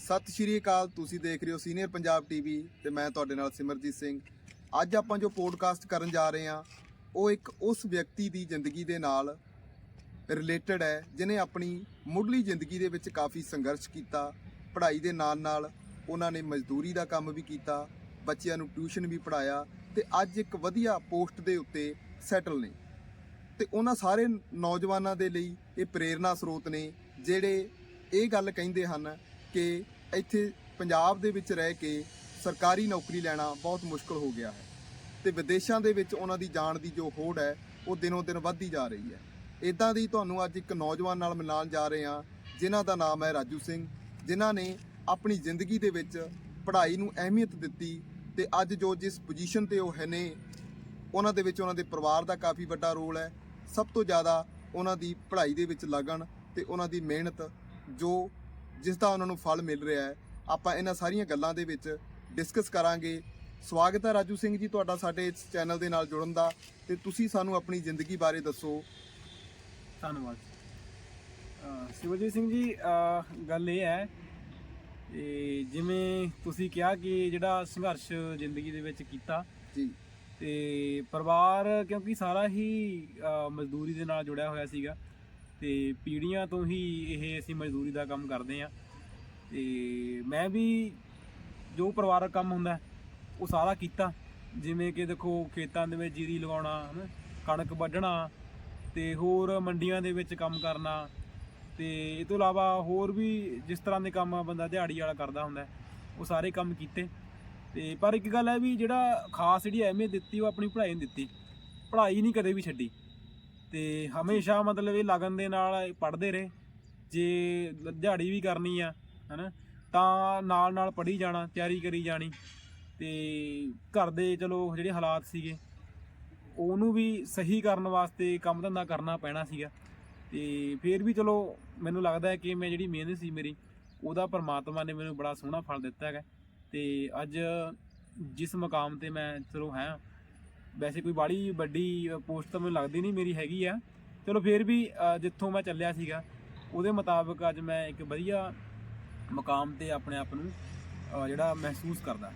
ਸਤਿ ਸ਼੍ਰੀ ਅਕਾਲ, ਤੁਸੀਂ ਦੇਖ ਰਹੇ ਹੋ ਸੀਨੀਅਰ ਪੰਜਾਬ ਟੀਵੀ ਤੇ ਮੈਂ ਤੁਹਾਡੇ ਨਾਲ ਸਿਮਰਜੀਤ ਸਿੰਘ। ਅੱਜ ਆਪਾਂ ਜੋ ਪੋਡਕਾਸਟ ਕਰਨ ਜਾ ਰਹੇ ਹਾਂ, ਉਹ ਇੱਕ ਉਸ ਵਿਅਕਤੀ ਦੀ ਜ਼ਿੰਦਗੀ ਦੇ ਨਾਲ ਰਿਲੇਟਡ ਹੈ ਜਿਨੇ ਆਪਣੀ ਮੁੱਢਲੀ ਜ਼ਿੰਦਗੀ ਦੇ ਵਿੱਚ ਕਾਫੀ ਸੰਘਰਸ਼ ਕੀਤਾ, ਪੜ੍ਹਾਈ ਦੇ ਨਾਲ ਨਾਲ ਉਹਨਾਂ ਨੇ ਮਜ਼ਦੂਰੀ ਦਾ ਕੰਮ ਵੀ ਕੀਤਾ, ਬੱਚਿਆਂ ਨੂੰ ਟਿਊਸ਼ਨ ਵੀ ਪੜਾਇਆ ਤੇ ਅੱਜ ਇੱਕ ਵਧੀਆ ਪੋਸਟ ਦੇ ਉੱਤੇ ਸੈਟਲ ਨੇ। ਤੇ ਉਹਨਾਂ ਸਾਰੇ ਨੌਜਵਾਨਾਂ ਦੇ ਲਈ ਇਹ ਪ੍ਰੇਰਨਾ ਸਰੋਤ ਨੇ, ਜਿਹੜੇ ਇਹ ਗੱਲ ਕਹਿੰਦੇ ਹਨ ਕਿ ਇੱਥੇ ਪੰਜਾਬ ਦੇ ਵਿੱਚ ਰਹਿ ਕੇ ਸਰਕਾਰੀ ਨੌਕਰੀ ਲੈਣਾ ਬਹੁਤ ਮੁਸ਼ਕਲ ਹੋ ਗਿਆ ਹੈ। ਤੇ ਵਿਦੇਸ਼ਾਂ ਦੇ ਵਿੱਚ ਉਹਨਾਂ ਦੀ ਜਾਣ ਦੀ ਜੋ ਹੋੜ ਹੈ, ਉਹ ਦਿਨੋਂ ਦਿਨ ਵੱਧਦੀ ਜਾ ਰਹੀ ਹੈ। ਇਦਾਂ ਦੀ ਤੁਹਾਨੂੰ ਅੱਜ ਇੱਕ ਨੌਜਵਾਨ ਨਾਲ ਮਿਲਾਉਣ ਜਾ ਰਹੇ ਹਾਂ, ਜਿਨ੍ਹਾਂ ਦਾ ਨਾਮ ਹੈ ਰਾਜੂ ਸਿੰਘ, ਜਿਨ੍ਹਾਂ ਨੇ ਆਪਣੀ ਜ਼ਿੰਦਗੀ ਦੇ ਵਿੱਚ ਪੜ੍ਹਾਈ ਨੂੰ ਅਹਿਮੀਅਤ ਦਿੱਤੀ ਤੇ ਅੱਜ ਜੋ ਜਿਸ ਪੋਜੀਸ਼ਨ ਤੇ ਉਹ ਹੈ ਨੇ, ਉਹਨਾਂ ਦੇ ਵਿੱਚ ਉਹਨਾਂ ਦੇ ਪਰਿਵਾਰ ਦਾ ਕਾਫੀ ਵੱਡਾ ਰੋਲ ਹੈ। ਸਭ ਤੋਂ ਜ਼ਿਆਦਾ ਉਹਨਾਂ ਦੀ ਪੜ੍ਹਾਈ ਦੇ ਵਿੱਚ ਲਗਨ ਤੇ ਉਹਨਾਂ ਦੀ ਮਿਹਨਤ ਜੋ ਜਿਸ ਦਾ ਉਹਨਾਂ ਨੂੰ ਫਲ ਮਿਲ ਰਿਹਾ ਹੈ। ਆਪਾਂ ਇਹਨਾਂ ਸਾਰੀਆਂ ਗੱਲਾਂ ਦੇ ਵਿੱਚ ਡਿਸਕਸ ਕਰਾਂਗੇ। ਸਵਾਗਤ ਹੈ ਰਾਜੂ ਸਿੰਘ ਜੀ ਤੁਹਾਡਾ ਸਾਡੇ ਇਸ ਚੈਨਲ ਦੇ ਨਾਲ ਜੁੜਨ ਦਾ। ਤੇ ਤੁਸੀਂ ਸਾਨੂੰ ਆਪਣੀ ਜ਼ਿੰਦਗੀ ਬਾਰੇ ਦੱਸੋ। ਧੰਨਵਾਦ। ਸਿਮਰਜੀਤ ਸਿੰਘ ਜੀ ਗੱਲ ਇਹ ਹੈ ਤੇ ਜਿਵੇਂ ਤੁਸੀਂ ਕਿਹਾ ਕਿ ਜਿਹੜਾ ਸੰਘਰਸ਼ ਜ਼ਿੰਦਗੀ ਦੇ ਵਿੱਚ ਕੀਤਾ ਜੀ। ਤੇ ਪਰਿਵਾਰ ਕਿਉਂਕਿ ਸਾਰਾ ਹੀ ਮਜ਼ਦੂਰੀ ਦੇ ਨਾਲ ਜੁੜਿਆ ਹੋਇਆ ਸੀਗਾ। ਤੇ ਪੀੜੀਆਂ ਤੋਂ ਹੀ ਇਹ ਅਸੀਂ ਮਜ਼ਦੂਰੀ ਦਾ ਕੰਮ ਕਰਦੇ ਆ ਤੇ ਮੈਂ ਵੀ ਜੋ ਪਰਿਵਾਰਕ ਕੰਮ ਹੁੰਦਾ, ਉਹ ਸਾਰਾ ਕੀਤਾ। ਜਿਵੇਂ ਕਿ ਦੇਖੋ, ਖੇਤਾਂ ਦੇ ਵਿੱਚ ਜੀਰੀ ਲਗਾਉਣਾ, ਹਨਾ, ਕਣਕ ਵੱਢਣਾ ਤੇ ਹੋਰ ਮੰਡੀਆਂ ਦੇ ਵਿੱਚ ਕੰਮ ਕਰਨਾ ਤੇ ਇਹ ਤੋਂ ਇਲਾਵਾ ਹੋਰ ਵੀ ਜਿਸ ਤਰ੍ਹਾਂ ਦੇ ਕੰਮ ਬੰਦਾ ਦਿਹਾੜੀ ਵਾਲਾ ਕਰਦਾ ਹੁੰਦਾ, ਉਹ ਸਾਰੇ ਕੰਮ ਕੀਤੇ। ਤੇ ਪਰ ਇੱਕ ਗੱਲ ਹੈ ਵੀ ਜਿਹੜਾ ਖਾਸ ਜਿਹੜੀ ਅਹਿਮੀਅਤ ਦਿੱਤੀ, ਉਹ ਆਪਣੀ ਪੜ੍ਹਾਈ ਨੂੰ ਦਿੱਤੀ। ਪੜ੍ਹਾਈ ਨਹੀਂ ਕਦੇ ਵੀ ਛੱਡੀ। ਤੇ ਹਮੇਸ਼ਾ ਮਤਲਬ ਇਹ ਲਗਨ ਦੇ ਨਾਲ ਪੜ੍ਹਦੇ ਰਹੇ। ਜੇ ਦਿਹਾੜੀ ਵੀ ਕਰਨੀ ਆ, ਹਨਾ, ਤਾਂ ਨਾਲ ਨਾਲ ਪੜ੍ਹੀ ਜਾਣਾ, ਤਿਆਰੀ ਕਰੀ ਜਾਣੀ। ਤੇ ਘਰ ਦੇ ਚਲੋ ਜਿਹੜੇ ਹਾਲਾਤ ਸੀਗੇ, ਉਹਨੂੰ ਵੀ ਸਹੀ ਕਰਨ ਵਾਸਤੇ ਕੰਮ ਧੰਦਾ ਕਰਨਾ ਪੈਣਾ ਸੀਗਾ। ਤੇ ਫਿਰ ਵੀ ਚਲੋ ਮੈਨੂੰ ਲੱਗਦਾ ਹੈ ਕਿ ਮੈਂ ਜਿਹੜੀ ਮਿਹਨਤ ਸੀ ਮੇਰੀ, ਉਹਦਾ ਪਰਮਾਤਮਾ ਨੇ ਮੈਨੂੰ ਬੜਾ ਸੋਹਣਾ ਫਲ ਦਿੱਤਾ ਹੈਗਾ। ਤੇ ਅੱਜ ਜਿਸ ਮਕਾਮ ਤੇ ਮੈਂ ਚਲੋ ਹੈ ਵੈਸੇ ਕੋਈ ਬਾੜੀ ਵੱਡੀ ਪੋਸਟ ਤਾਂ ਮੈਨੂੰ ਲੱਗਦੀ ਨਹੀਂ ਮੇਰੀ ਹੈਗੀ ਆ। ਚਲੋ ਫਿਰ ਵੀ ਜਿੱਥੋਂ ਮੈਂ ਚੱਲਿਆ ਸੀਗਾ ਉਹਦੇ ਮੁਤਾਬਕ ਅੱਜ ਮੈਂ ਇੱਕ ਵਧੀਆ ਮਕਾਮ ਤੇ ਆਪਣੇ ਆਪ ਨੂੰ ਜਿਹੜਾ ਮਹਿਸੂਸ ਕਰਦਾ।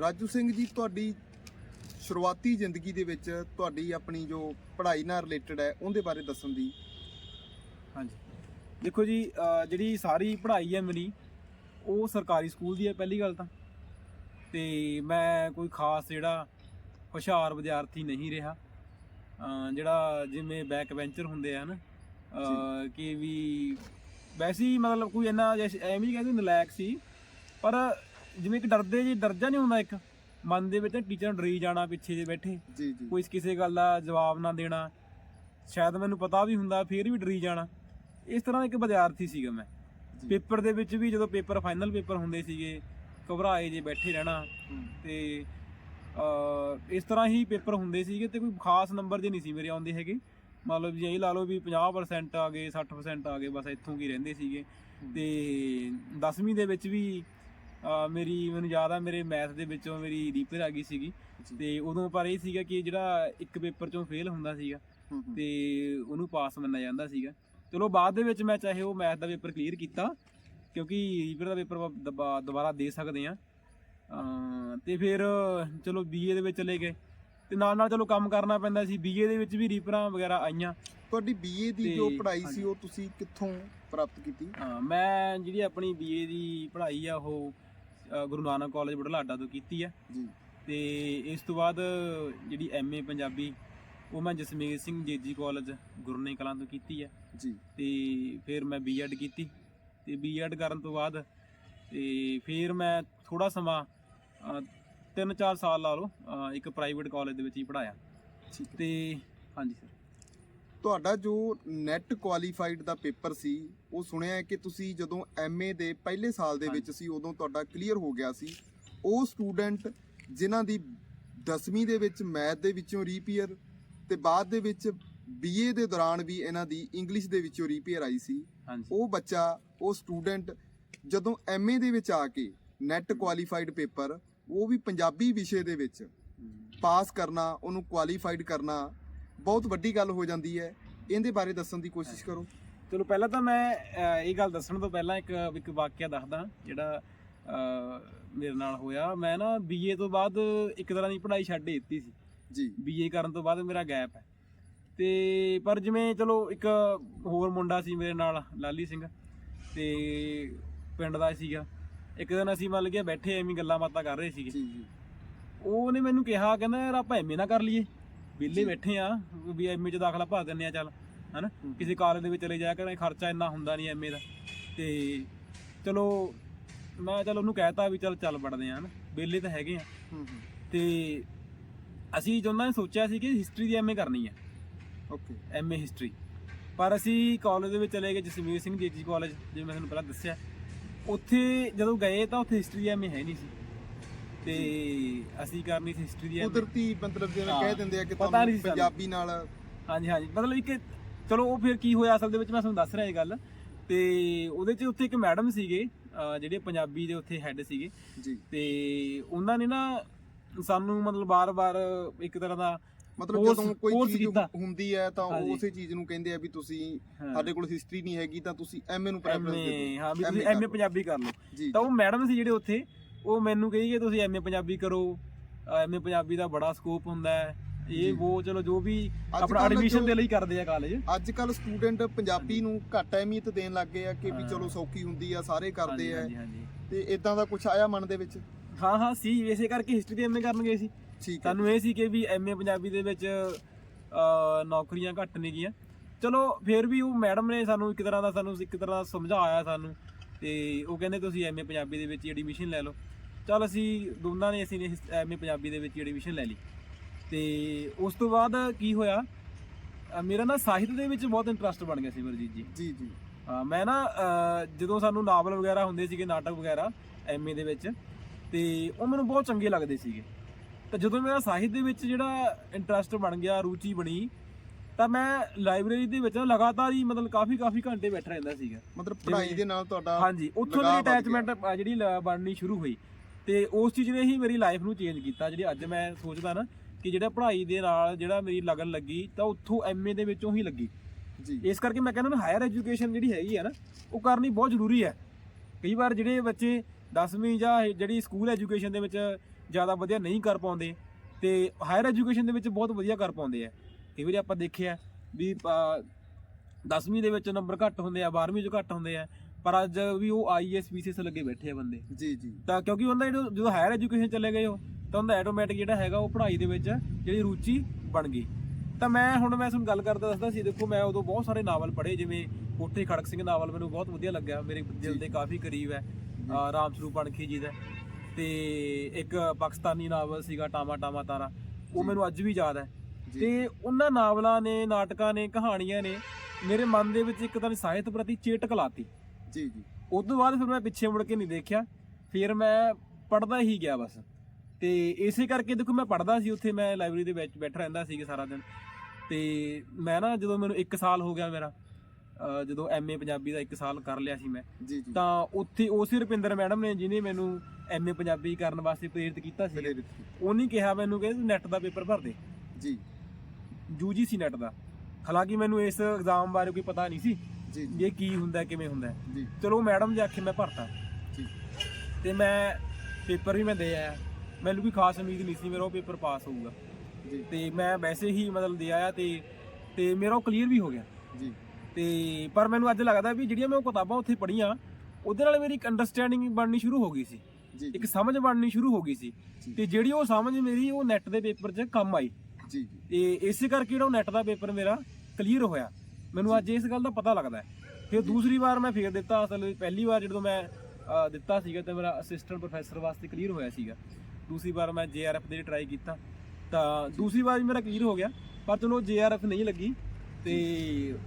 ਰਾਜੂ ਸਿੰਘ ਜੀ ਤੁਹਾਡੀ ਸ਼ੁਰੂਆਤੀ ਜ਼ਿੰਦਗੀ ਦੇ ਵਿੱਚ ਤੁਹਾਡੀ ਆਪਣੀ ਜੋ ਪੜ੍ਹਾਈ ਨਾਲ ਰਿਲੇਟਡ ਹੈ ਉਹਦੇ ਬਾਰੇ ਦੱਸਣ ਦੀ। ਹਾਂਜੀ। ਦੇਖੋ ਜੀ ਜਿਹੜੀ ਸਾਰੀ ਪੜ੍ਹਾਈ ਹੈ ਮੇਰੀ ਉਹ ਸਰਕਾਰੀ ਸਕੂਲ ਦੀ ਹੈ ਪਹਿਲੀ ਗੱਲ ਤਾਂ। ਤੇ ਮੈਂ ਕੋਈ ਖਾਸ ਜਿਹੜਾ ਹੁਸ਼ਿਆਰ ਵਿਦਿਆਰਥੀ ਨਹੀਂ ਰਿਹਾ। ਜਿਹੜਾ ਜਿਵੇਂ ਬੈਕ ਵੈਂਚਰ ਹੁੰਦੇ ਆ ਨਾ ਕਿ ਵੀ ਵੈਸੇ ਹੀ ਮਤਲਬ ਕੋਈ ਇੰਨਾ ਐਵੇਂ ਹੀ ਕਹਿੰਦੇ ਨਲਾਇਕ ਸੀ। ਪਰ ਜਿਵੇਂ ਇੱਕ ਡਰਦੇ ਜੀ ਡਰ ਜਾ ਨਹੀਂ ਹੁੰਦਾ ਇੱਕ। ਮਨ ਦੇ ਵਿੱਚ ਟੀਚਰ ਨੂੰ ਡਰੀ ਜਾਣਾ ਪਿੱਛੇ ਜੇ ਬੈਠੇ। ਜੀ ਜੀ। ਕੋਈ ਕਿਸੇ ਗੱਲ ਦਾ ਜਵਾਬ ਨਾ ਦੇਣਾ। ਸ਼ਾਇਦ ਮੈਨੂੰ ਪਤਾ ਵੀ ਹੁੰਦਾ ਫਿਰ ਵੀ ਡਰੀ ਜਾਣਾ। ਇਸ ਤਰ੍ਹਾਂ ਇੱਕ ਵਿਦਿਆਰਥੀ ਸੀਗਾ ਮੈਂ। ਪੇਪਰ ਦੇ ਵਿੱਚ ਵੀ ਜਦੋਂ ਪੇਪਰ ਫਾਈਨਲ ਪੇਪਰ ਹੁੰਦੇ ਸੀਗੇ ਘਬਰਾਏ ਜੇ ਬੈਠੇ ਰਹਿਣਾ। ਤੇ ਇਸ ਤਰ੍ਹਾਂ ਹੀ ਪੇਪਰ ਹੁੰਦੇ ਸੀਗੇ ਤੇ ਕੋਈ ਖਾਸ ਨੰਬਰ ਜੇ ਨਹੀਂ ਸੀ ਮੇਰੇ ਆਉਂਦੇ ਹੈਗੇ। ਮਤਲਬ ਜੇ ਇਹ ਲਾ ਲਓ ਵੀ 50% ਆ ਗਏ 60% ਆ ਗਏ ਬਸ ਇੱਥੋਂ ਕੀ ਰਹਿੰਦੇ ਸੀਗੇ। ਤੇ 10ਵੀਂ ਦੇ ਵਿੱਚ ਵੀ ਮੇਰੀ ਮੈਨੂੰ ਯਾਦ ਆ ਮੇਰੇ ਮੈਥ ਦੇ ਵਿੱਚੋਂ ਮੇਰੀ ਰੀਪਰ ਆ ਗਈ ਸੀਗੀ। ਤੇ ਉਦੋਂ ਪਰ ਇਹ ਸੀਗਾ ਕਿ ਜਿਹੜਾ ਇੱਕ ਪੇਪਰ ਚੋਂ ਫੇਲ ਹੁੰਦਾ ਸੀਗਾ। ਤੇ ਉਹਨੂੰ ਪਾਸ ਮੰਨਿਆ ਜਾਂਦਾ ਸੀਗਾ। ਚਲੋ ਬਾਅਦ ਦੇ ਵਿੱਚ ਮੈਂ ਚਾਹੇ ਉਹ ਮੈਥ ਦਾ ਪੇਪਰ ਕਲੀਅਰ ਕੀਤਾ ਕਿਉਂਕਿ ਰੀਪਰ ਦਾ ਪੇਪਰ ਦੁਬਾਰਾ ਦੇ ਸਕਦੇ ਆ ਤੇ ਫਿਰ ਚਲੋ ਬੀਏ ਦੇ ਵਿੱਚ ਚਲੇ ਗਏ। ਤੇ ਨਾਲ ਨਾਲ ਚਲੋ ਕੰਮ ਕਰਨਾ ਪੈਂਦਾ ਸੀ। ਬੀਏ ਦੇ ਵਿੱਚ ਵੀ ਰੀਪਰਾਂ ਵਗੈਰਾ ਆਈਆਂ। ਤੁਹਾਡੀ ਬੀਏ ਦੀ ਜੋ ਪੜ੍ਹਾਈ ਸੀ। ਉਹ ਤੁਸੀਂ ਕਿੱਥੋਂ ਪ੍ਰਾਪਤ ਕੀਤੀ? ਹਾਂ, ਮੈਂ ਜਿਹੜੀ ਆਪਣੀ ਬੀਏ ਦੀ ਪੜ੍ਹਾਈ ਆ ਉਹ ਗੁਰੂ ਨਾਨਕ ਕਾਲਜ ਬੁਢਲਾਡਾ ਤੋਂ ਕੀਤੀ ਆ। ਜੀ। ਤੇ ਇਸ ਤੋਂ ਬਾਅਦ ਜਿਹੜੀ ਐਮਏ ਪੰਜਾਬੀ ਉਹ ਮੈਂ ਜਸਮੀਰ ਸਿੰਘ ਜੇਜੀ ਕਾਲਜ ਗੁਰਨੇ ਕਲਾਂ ਤੋਂ ਕੀਤੀ ਆ। ਜੀ। ਤੇ ਫਿਰ ਮੈਂ ਬੀਐਡ ਕੀਤੀ। ਤੇ ਬੀਐਡ ਕਰਨ ਤੋਂ ਬਾਅਦ ਤੇ ਫਿਰ ਮੈਂ ਥੋੜਾ ਸਮਾਂ 3-4 ਸਾਲ ਲਾ ਲਓ ਇੱਕ ਪ੍ਰਾਈਵੇਟ ਕਾਲਜ ਦੇ ਵਿੱਚ ਹੀ ਪੜਾਇਆ ਤੇ ਹਾਂਜੀ ਸਰ ਤੁਹਾਡਾ ਜੋ ਨੈਟ ਕੁਆਲੀਫਾਈਡ ਦਾ ਪੇਪਰ ਸੀ ਉਹ ਸੁਣਿਆ ਹੈ ਕਿ ਤੁਸੀਂ ਜਦੋਂ ਐਮਏ ਦੇ ਪਹਿਲੇ ਸਾਲ ਦੇ ਵਿੱਚ ਸੀ ਉਦੋਂ ਤੁਹਾਡਾ ਕਲੀਅਰ ਹੋ ਗਿਆ ਸੀ। ਉਹ ਸਟੂਡੈਂਟ ਜਿਨ੍ਹਾਂ ਦੀ 10ਵੀਂ ਦੇ ਵਿੱਚ ਮੈਥ ਦੇ ਵਿੱਚੋਂ ਰੀਪੀਅਰ ਤੇ ਬਾਅਦ ਦੇ ਵਿੱਚ ਬੀਏ ਦੇ ਦੌਰਾਨ ਵੀ ਇਹਨਾਂ ਦੀ ਇੰਗਲਿਸ਼ ਦੇ ਵਿੱਚੋਂ ਰੀਪੀਅਰ ਆਈ ਸੀ ਉਹ ਬੱਚਾ ਉਹ ਸਟੂਡੈਂਟ ਜਦੋਂ ਐਮਏ ਦੇ ਵਿੱਚ ਆ ਕੇ ਨੈਟ ਕੁਆਲੀਫਾਈਡ ਪੇਪਰ ਉਹ ਵੀ ਪੰਜਾਬੀ ਵਿਸ਼ੇ ਦੇ ਵਿੱਚ ਪਾਸ ਕਰਨਾ ਉਹਨੂੰ ਕੁਆਲੀਫਾਈਡ ਕਰਨਾ ਬਹੁਤ ਵੱਡੀ ਗੱਲ ਹੋ ਜਾਂਦੀ ਹੈ। ਇਹਦੇ ਬਾਰੇ ਦੱਸਣ ਦੀ ਕੋਸ਼ਿਸ਼ ਕਰੋ। ਚਲੋ ਪਹਿਲਾਂ ਤਾਂ ਮੈਂ ਇਹ ਗੱਲ ਦੱਸਣ ਤੋਂ ਪਹਿਲਾਂ ਇੱਕ ਇੱਕ ਵਾਕਿਆ ਦੱਸਦਾ ਜਿਹੜਾ ਮੇਰੇ ਨਾਲ ਹੋਇਆ। ਮੈਂ ਨਾ ਬੀਏ ਤੋਂ ਬਾਅਦ ਇੱਕ ਤਰ੍ਹਾਂ ਦੀ ਪੜ੍ਹਾਈ ਛੱਡ ਦਿੱਤੀ ਸੀ। ਜੀ। ਬੀਏ ਕਰਨ ਤੋਂ ਬਾਅਦ ਮੇਰਾ ਗੈਪ ਹੈ। ਤੇ ਪਰ ਜਿਵੇਂ ਚਲੋ ਇੱਕ ਹੋਰ ਮੁੰਡਾ ਸੀ ਮੇਰੇ ਨਾਲ ਲਾਲੀ ਸਿੰਘ। ਤੇ ਪਿੰਡ ਦਾ ਸੀਗਾ। ਇੱਕ ਦਿਨ ਅਸੀਂ ਮੰਨ ਲਈਏ ਬੈਠੇ ਐਵੇਂ ਗੱਲਾਂ ਬਾਤਾਂ ਕਰ ਰਹੇ ਸੀਗੇ। ਜੀ। ਜੀ ਉਹਨੇ ਮੈਨੂੰ ਕਿਹਾ ਕਹਿੰਦਾ ਯਾਰ ਆਪਾਂ ਐਮਏ ਨਾ ਕਰ ਲਈਏ। ਵਿਹਲੇ ਜੀ। ਬੈਠੇ ਆ ਵੀ ਐਮਏ ਚ ਦਾਖਲਾ ਭਰ ਦਿੰਨੇ ਆ ਚੱਲ ਹਨਾ। ਕਿਸੇ ਕਾਲਜ ਦੇ ਵਿੱਚ ਚਲੇ ਜਾਇਆ ਕਰਾਂ ਖਰਚਾ ਇੰਨਾ ਹੁੰਦਾ ਨਹੀਂ ਐਮਏ ਦਾ। ਤੇ ਚਲੋ ਮੈਂ ਚਲ ਉਹਨੂੰ ਕਹਿਤਾ ਵੀ ਚੱਲ ਚੱਲ ਪੜਦੇ ਆ ਹਨਾ? ਵਿਹਲੇ ਤਾਂ ਹੈਗੇ ਆ। ਤੇ ਅਸੀਂ ਦੋਨਾਂ ਨੇ ਸੋਚਿਆ ਸੀ ਕਿ ਹਿਸਟਰੀ ਦੀ ਐਮਏ ਕਰਨੀ ਹੈ ਓਕੇ। ਐਮਏ ਹਿਸਟਰੀ ਪਰ ਅਸੀਂ ਕਾਲਜ ਦੇ ਵਿੱਚ ਚਲੇ ਗਏ ਜਸਮੀਰ ਸਿੰਘ ਜੀਜੀ ਕਾਲਜ ਜਿਵੇਂ ਮੈਂ ਤੁਹਾਨੂੰ ਪਹਿਲਾਂ ਦੱਸਿਆ। ਉੱਥੇ ਜਦੋਂ ਗਏ ਤਾਂ ਉੱਥੇ ਹਿਸਟਰੀ ਐਮਏ ਹੈ ਨਹੀਂ ਸੀ। ਤੇ ਅਸੀਂ ਕਰਨੀ ਸੀ ਹਿਸਟਰੀ ਦੀ ਕੁਦਰਤੀ ਮਤਲਬ ਜਿਵੇਂ ਕਹਿ ਦਿੰਦੇ ਆ ਕਿ ਪਤਾ ਤੁਹਾਨੂੰ ਨਹੀਂ ਸੀ ਸਾਨੂੰ। ਪੰਜਾਬੀ ਨਾਲ ਹਾਂਜੀ ਹਾਂਜੀ। ਮਤਲਬ ਇੱਕ ਚਲੋ ਉਹ ਫਿਰ ਕੀ ਹੋਇਆ ਅਸਲ ਦੇ ਵਿੱਚ ਮੈਂ ਤੁਹਾਨੂੰ ਦੱਸ ਰਿਹਾ ਇਹ ਗੱਲ। ਤੇ ਉਹਦੇ 'ਚ ਉੱਥੇ ਇੱਕ ਮੈਡਮ ਸੀਗੇ ਅਹ ਜਿਹੜੇ ਪੰਜਾਬੀ ਦੇ ਉੱਥੇ ਹੈੱਡ ਸੀਗੇ। ਜੀ। ਤੇ ਉਹਨਾਂ ਨੇ ਨਾ ਸਾਨੂੰ ਮਤਲਬ ਬਾਰ-ਬਾਰ ਇੱਕ ਤਰ੍ਹਾਂ ਦਾ ਮਤਲਬ ਜਦੋਂ ਕੋਈ ਚੀਜ਼ ਕੀਤਾ। ਹੁੰਦੀ ਹੈ ਤਾਂ ਹਾਂਜੀ। ਉਸੇ ਚੀਜ਼ ਨੂੰ ਕਹਿੰਦੇ ਆ ਵੀ ਤੁਸੀਂ ਹਾਂ, ਸਾਡੇ ਕੋਲ ਹਿਸਟਰੀ ਨਹੀਂ ਹੈਗੀ ਤਾਂ ਤੁਸੀਂ ਐਮਏ ਨੂੰ ਪ੍ਰੈਫਰੈਂਸ ਦਿਓ। ਹਾਂ ਵੀ ਤੁਸੀਂ ਐਮਏ ਪੰਜਾਬੀ ਕਰ ਲਓ। ਜੀ। ਤਾਂ ਉਹ ਮੈਡਮ ਸੀ ਜਿਹੜੇ ਉੱਥੇ ਉਹ ਮੈਨੂੰ ਕਹੀ ਕਿ ਤੁਸੀਂ ਐਮਏ ਪੰਜਾਬੀ ਕਰੋ। ਐਮਏ ਪੰਜਾਬੀ ਦਾ ਬੜਾ ਸਕੋਪ ਹੁੰਦਾ ਹੈ। ਜੀ। ਇਹ ਉਹ ਚਲੋ ਜੋ ਵੀ ਆਪਣਾ ਕੱਲ੍ਹ ਐਡਮਿਸ਼ਨ ਜੋ- ਦੇ ਲਈ ਕਰਦੇ ਆ ਕਾਲਜ ਅੱਜ ਕੱਲ ਸਟੂਡੈਂਟ ਪੰਜਾਬੀ ਨੂੰ ਘੱਟ ਅਹਿਮੀਅਤ ਦੇਣ ਲੱਗ ਗਏ ਆ ਕਿ ਵੀ ਹਾਂ। ਚਲੋ ਸੌਖੀ ਹੁੰਦੀ ਆ ਸਾਰੇ ਕਰਦੇ ਆ। ਹਾਂਜੀ ਹਾਂਜੀ। ਤੇ ਇਦਾਂ ਦਾ ਕੁਝ ਆਇਆ ਮਨ ਦੇ ਵਿੱਚ? ਹਾਂ ਹਾਂ ਸੀ ਇਸੇ ਕਰਕੇ ਹਿਸਟਰੀ ਦੀ ਐਮਏ ਕਰਨ ਗਏ ਸੀ। ਠੀਕ ਹੈ ਸਾਨੂੰ ਇਹ ਸੀ ਕਿ ਵੀ ਐਮਏ ਪੰਜਾਬੀ ਦੇ ਵਿੱਚ ਅਹ, ਨੌਕਰੀਆਂ ਘੱਟ ਨਹੀਂ ਗਈਆਂ। ਚਲੋ ਫਿਰ ਵੀ ਉਹ ਮੈਡਮ ਨੇ ਸਾਨੂੰ ਇੱਕ ਤਰ੍ਹਾਂ ਦਾ ਸਾਨੂੰ ਇੱਕ ਤਰ੍ਹਾਂ ਦਾ ਸਮਝਾਇਆ ਸਾਨੂੰ ਤੇ ਉਹ ਕਹਿੰਦੇ ਤੁਸੀਂ ਐਮਏ ਪੰਜਾਬੀ ਦੇ ਵਿੱਚ ਐਡਮਿਸ਼ਨ ਲੈ ਲਓ। ਚਲ ਅਸੀਂ ਦੋਨਾਂ ਨੇ ਅਸੀਂ ਨੇ ਐਮਏ ਪੰਜਾਬੀ ਦੇ ਵਿੱਚ ਐਡਮਿਸ਼ਨ ਲੈ ਲਈ। ਤੇ ਉਸ ਤੋਂ ਬਾਅਦ ਕੀ ਹੋਇਆ? ਅਹ, ਮੇਰਾ ਨਾ ਸਾਹਿਤ ਦੇ ਵਿੱਚ ਬਹੁਤ ਇੰਟਰਸਟ ਬਣ ਗਿਆ ਸਿਮਰਜੀਤ ਜੀ। ਜੀ ਜੀ। ਹਾਂ, ਮੈਂ ਨਾ ਅਹ, ਜਦੋਂ ਸਾਨੂੰ ਨਾਵਲ ਵਗੈਰਾ ਹੁੰਦੇ ਸੀਗੇ ਨਾਟਕ ਵਗੈਰਾ ਐਮਏ ਦੇ ਵਿੱਚ ਤੇ ਉਹ ਮੈਨੂੰ ਬਹੁਤ ਚੰਗੇ ਲੱਗਦੇ ਸੀਗੇ। ਤਾਂ ਜਦੋਂ ਮੇਰਾ ਸਾਹਿਤ ਦੇ ਵਿੱਚ ਜਿਹੜਾ ਇੰਟਰਸਟ ਬਣ ਗਿਆ ਰੁਚੀ ਬਣੀ ਤਾਂ ਮੈਂ ਲਾਇਬ੍ਰੇਰੀ ਦੇ ਵਿੱਚ ਲਗਾਤਾਰ ਹੀ ਮਤਲਬ ਕਾਫੀ ਕਾਫੀ ਘੰਟੇ ਬੈਠਾ ਰਹਿੰਦਾ ਸੀਗਾ। ਮਤਲਬ ਪੜ੍ਹਾਈ ਦੇ ਨਾਲ ਤੁਹਾਡਾ ਹਾਂਜੀ ਉੱਥੋਂ ਦੀ। ਅਟੈਚਮੈਂਟ ਜਿਹੜੀ ਬਣਨੀ ਸ਼ੁਰੂ ਹੋਈ। ਤੇ ਉਸ ਚੀਜ਼ ਨੇ ਹੀ ਮੇਰੀ ਲਾਈਫ ਨੂੰ ਚੇਂਜ ਕੀਤਾ ਜਿਹੜੀ ਅੱਜ ਮੈਂ ਸੋਚਦਾ ਨਾ ਕਿ ਜਿਹੜਾ ਪੜ੍ਹਾਈ ਦੇ ਨਾਲ ਜਿਹੜਾ ਮੇਰੀ ਲਗਨ ਲੱਗੀ ਤਾਂ ਉੱਥੋਂ ਐਮਏ ਦੇ ਵਿੱਚੋਂ ਹੀ ਲੱਗੀ। ਜੀ। ਇਸ ਕਰਕੇ ਮੈਂ ਕਹਿੰਦਾ ਨਾ ਹਾਇਰ ਐਜੂਕੇਸ਼ਨ ਜਿਹੜੀ ਹੈਗੀ ਆ ਨਾ ਉਹ ਕਰਨੀ ਬਹੁਤ ਜ਼ਰੂਰੀ ਹੈ। ਕਈ ਵਾਰ ਜਿਹੜੇ ਬੱਚੇ 10ਵੀਂ ਜਾਂ ਜਿਹੜੀ ਸਕੂਲ ਐਜੂਕੇਸ਼ਨ ਦੇ ਵਿੱਚ ਜ਼ਿਆਦਾ ਵਧੀਆ ਨਹੀਂ ਕਰ ਪਾਉਂਦੇ ਤੇ ਹਾਇਰ ਐਜੂਕੇਸ਼ਨ ਦੇ ਵਿੱਚ ਬਹੁਤ ਵਧੀਆ ਕਰ ਪਾਉਂਦੇ ਆ। ਕਈ ਵਾਰੀ ਆਪਾਂ ਦੇਖਿਆ ਵੀ 10ਵੀਂ ਦੇ ਵਿੱਚ ਨੰਬਰ ਘੱਟ ਹੁੰਦੇ ਆ 12ਵੀਂ 'ਚ ਘੱਟ ਹੁੰਦੇ ਆ ਪਰ ਅੱਜ ਵੀ ਉਹ ਆਈਐਸ ਪੀਸੀਐਸ ਲੱਗੇ ਬੈਠੇ ਆ ਬੰਦੇ। ਜੀ ਜੀ। ਤਾਂ ਕਿਉਂਕਿ ਉਹਦਾ ਜਦੋਂ ਜਦੋਂ ਹਾਇਰ ਐਜੂਕੇਸ਼ਨ ਚਲੇ ਗਏ ਉਹ ਤਾਂ ਉਹਦਾ ਆਟੋਮੈਟਿਕ ਜਿਹੜਾ ਹੈਗਾ ਉਹ ਪੜ੍ਹਾਈ ਦੇ ਵਿੱਚ ਜਿਹੜੀ ਰੁਚੀ ਬਣ ਗਈ। ਤਾਂ ਮੈਂ ਹੁਣ ਮੈਂ ਤੁਹਾਨੂੰ ਗੱਲ ਕਰਦਾ ਦੱਸਦਾ ਸੀ ਦੇਖੋ ਮੈਂ ਉਦੋਂ ਬਹੁਤ ਸਾਰੇ ਨਾਵਲ ਪੜ੍ਹੇ ਜਿਵੇਂ ਕੋਠੇ ਖੜਕ ਸਿੰਘ ਨਾਵਲ ਮੈਨੂੰ ਬਹੁਤ ਵਧੀਆ ਲੱਗਿਆ ਮੇਰੇ ਦਿਲ। ਦੇ ਕਾਫੀ ਕਰੀਬ ਹੈ ਰਾਮ ਸਰੂਪ ਅਣਖੀ ਜੀ ਦਾ। ਤੇ ਇੱਕ ਪਾਕਿਸਤਾਨੀ ਨਾਵਲ ਸੀਗਾ ਟਾਮਾ ਟਾਮਾ ਤਾਰਾ ਉਹ। ਮੈਨੂੰ ਅੱਜ ਵੀ ਯਾਦ ਹੈ। ਤੇ ਉਹਨਾਂ ਨਾਵਲਾਂ ਨੇ ਨਾਟਕਾਂ ਨੇ ਕਹਾਣੀਆਂ ਨੇ ਮੇਰੇ ਮਨ ਦੇ ਵਿੱਚ ਇੱਕ ਤਰ੍ਹਾਂ ਦੀ ਸਾਹਿਤ ਪ੍ਰਤੀ ਚੇਟਕ ਲਾਤੀ। ਜੀ ਜੀ। ਉਸ ਤੋਂ ਬਾਅਦ ਫਿਰ ਮੈਂ ਪਿੱਛੇ ਮੁੜ ਕੇ ਨਹੀਂ ਦੇਖਿਆ ਫਿਰ ਮੈਂ ਪੜਦਾ ਹੀ ਗਿਆ ਬਸ। ਤੇ ਇਸੇ ਕਰਕੇ ਦੇਖੋ ਮੈਂ ਪੜਦਾ ਸੀ ਉੱਥੇ ਮੈਂ ਲਾਇਬ੍ਰੇਰੀ ਦੇ ਵਿੱਚ ਬੈਠਾ ਰਹਿੰਦਾ ਸੀ ਸਾਰਾ ਦਿਨ। ਤੇ ਮੈਂ ਨਾ ਜਦੋਂ ਮੈਨੂੰ 1 ਸਾਲ ਹੋ ਗਿਆ ਮੇਰਾ ਜਦੋਂ ਐਮਏ ਪੰਜਾਬੀ ਦਾ 1 ਸਾਲ ਕਰ ਲਿਆ ਸੀ ਮੈਂ ਜੀ ਜੀ। ਤਾਂ ਉੱਥੇ ਉਸੇ ਰੁਪਿੰਦਰ ਮੈਡਮ ਨੇ ਜਿਹਨੇ ਮੈਨੂੰ ਐਮਏ ਪੰਜਾਬੀ ਕਰਨ ਵਾਸਤੇ ਪ੍ਰੇਰਿਤ ਕੀਤਾ ਸੀ। ਉਹਨੇ ਕਿਹਾ ਮੈਨੂੰ ਕਿ ਨੈਟ ਦਾ ਪੇਪਰ ਭਰ ਦੇ। ਜੀ। ਯੂਜੀਸੀ ਨੈਟ ਦਾ। ਹਾਲਾਂਕਿ ਮੈਨੂੰ ਇਸ ਐਗਜ਼ਾਮ ਬਾਰੇ ਕੋਈ ਪਤਾ ਨਹੀਂ ਸੀ ਜੀ ਜੀ। ਇਹ ਕੀ ਹੁੰਦਾ ਕਿਵੇਂ ਹੁੰਦਾ। ਜੀ। ਚਲੋ ਮੈਡਮ ਦੇ ਆਖੇ ਮੈਂ ਭਰਤਾ। ਜੀ। ਤੇ ਮੈਂ ਪੇਪਰ ਵੀ ਮੈਂ ਦੇ ਆਇਆ। ਮੈਨੂੰ ਕੋਈ ਖਾਸ ਉਮੀਦ ਨਹੀਂ ਸੀ ਮੇਰਾ ਉਹ ਪੇਪਰ ਪਾਸ ਹੋਊਗਾ। ਜੀ। ਤੇ ਮੈਂ ਵੈਸੇ ਹੀ ਮਤਲਬ ਦੇ ਆਇਆ ਤੇ ਤੇ ਮੇਰਾ ਉਹ ਕਲੀਅਰ ਵੀ ਹੋ ਗਿਆ। ਜੀ। ਤੇ ਪਰ ਮੈਨੂੰ ਅੱਜ ਲੱਗਦਾ ਵੀ ਜਿਹੜੀਆਂ ਮੈਂ ਉਹ ਕਿਤਾਬਾਂ ਉੱਥੇ ਪੜ੍ਹੀਆਂ ਉਹਦੇ ਨਾਲ ਮੇਰੀ ਇੱਕ ਅੰਡਰਸਟੈਂਡਿੰਗ ਬਣਨੀ ਸ਼ੁਰੂ ਹੋ ਗਈ ਸੀ। ਜੀ ਇੱਕ ਸਮਝ ਬਣਨੀ ਸ਼ੁਰੂ ਹੋ ਗਈ ਸੀ। ਜੀ। ਤੇ ਜਿਹੜੀ ਉਹ ਸਮਝ ਮੇਰੀ ਉਹ ਨੈਟ ਦੇ ਪੇਪਰ 'ਚ ਕੰਮ ਆਈ। ਜੀ ਤੇ ਇਸੇ ਕਰਕੇ ਜਿਹੜਾ ਉਹ ਨੈਟ ਦਾ ਪੇਪਰ ਮੇਰਾ ਕਲੀਅਰ ਹੋਇਆ। ਮੈਨੂੰ ਅੱਜ ਇਸ ਗੱਲ ਦਾ ਪਤਾ ਲੱਗਦਾ ਫਿਰ ਦੂਸਰੀ ਵਾਰ ਮੈਂ ਫੇਰ ਦਿੱਤਾ ਅਸਲ ਵਿੱਚ ਪਹਿਲੀ ਵਾਰ ਜਦੋਂ ਮੈਂ ਦਿੱਤਾ ਸੀਗਾ ਤੇ ਮੇਰਾ ਅਸਿਸਟੈਂਟ ਪ੍ਰੋਫੈਸਰ ਵਾਸਤੇ ਕਲੀਅਰ ਹੋਇਆ ਸੀਗਾ। ਦੂਸਰੀ ਵਾਰ ਮੈਂ ਜੇਆਰਐਫ ਦੇ ਲਈ ਟਰਾਈ ਕੀਤਾ। ਤਾਂ ਦੂਸਰੀ ਵਾਰ ਮੇਰਾ ਕਲੀਅਰ ਹੋ ਗਿਆ। ਪਰ ਚਲੋ ਜੇਆਰਐਫ ਨਹੀਂ ਲੱਗੀ। ਤੇ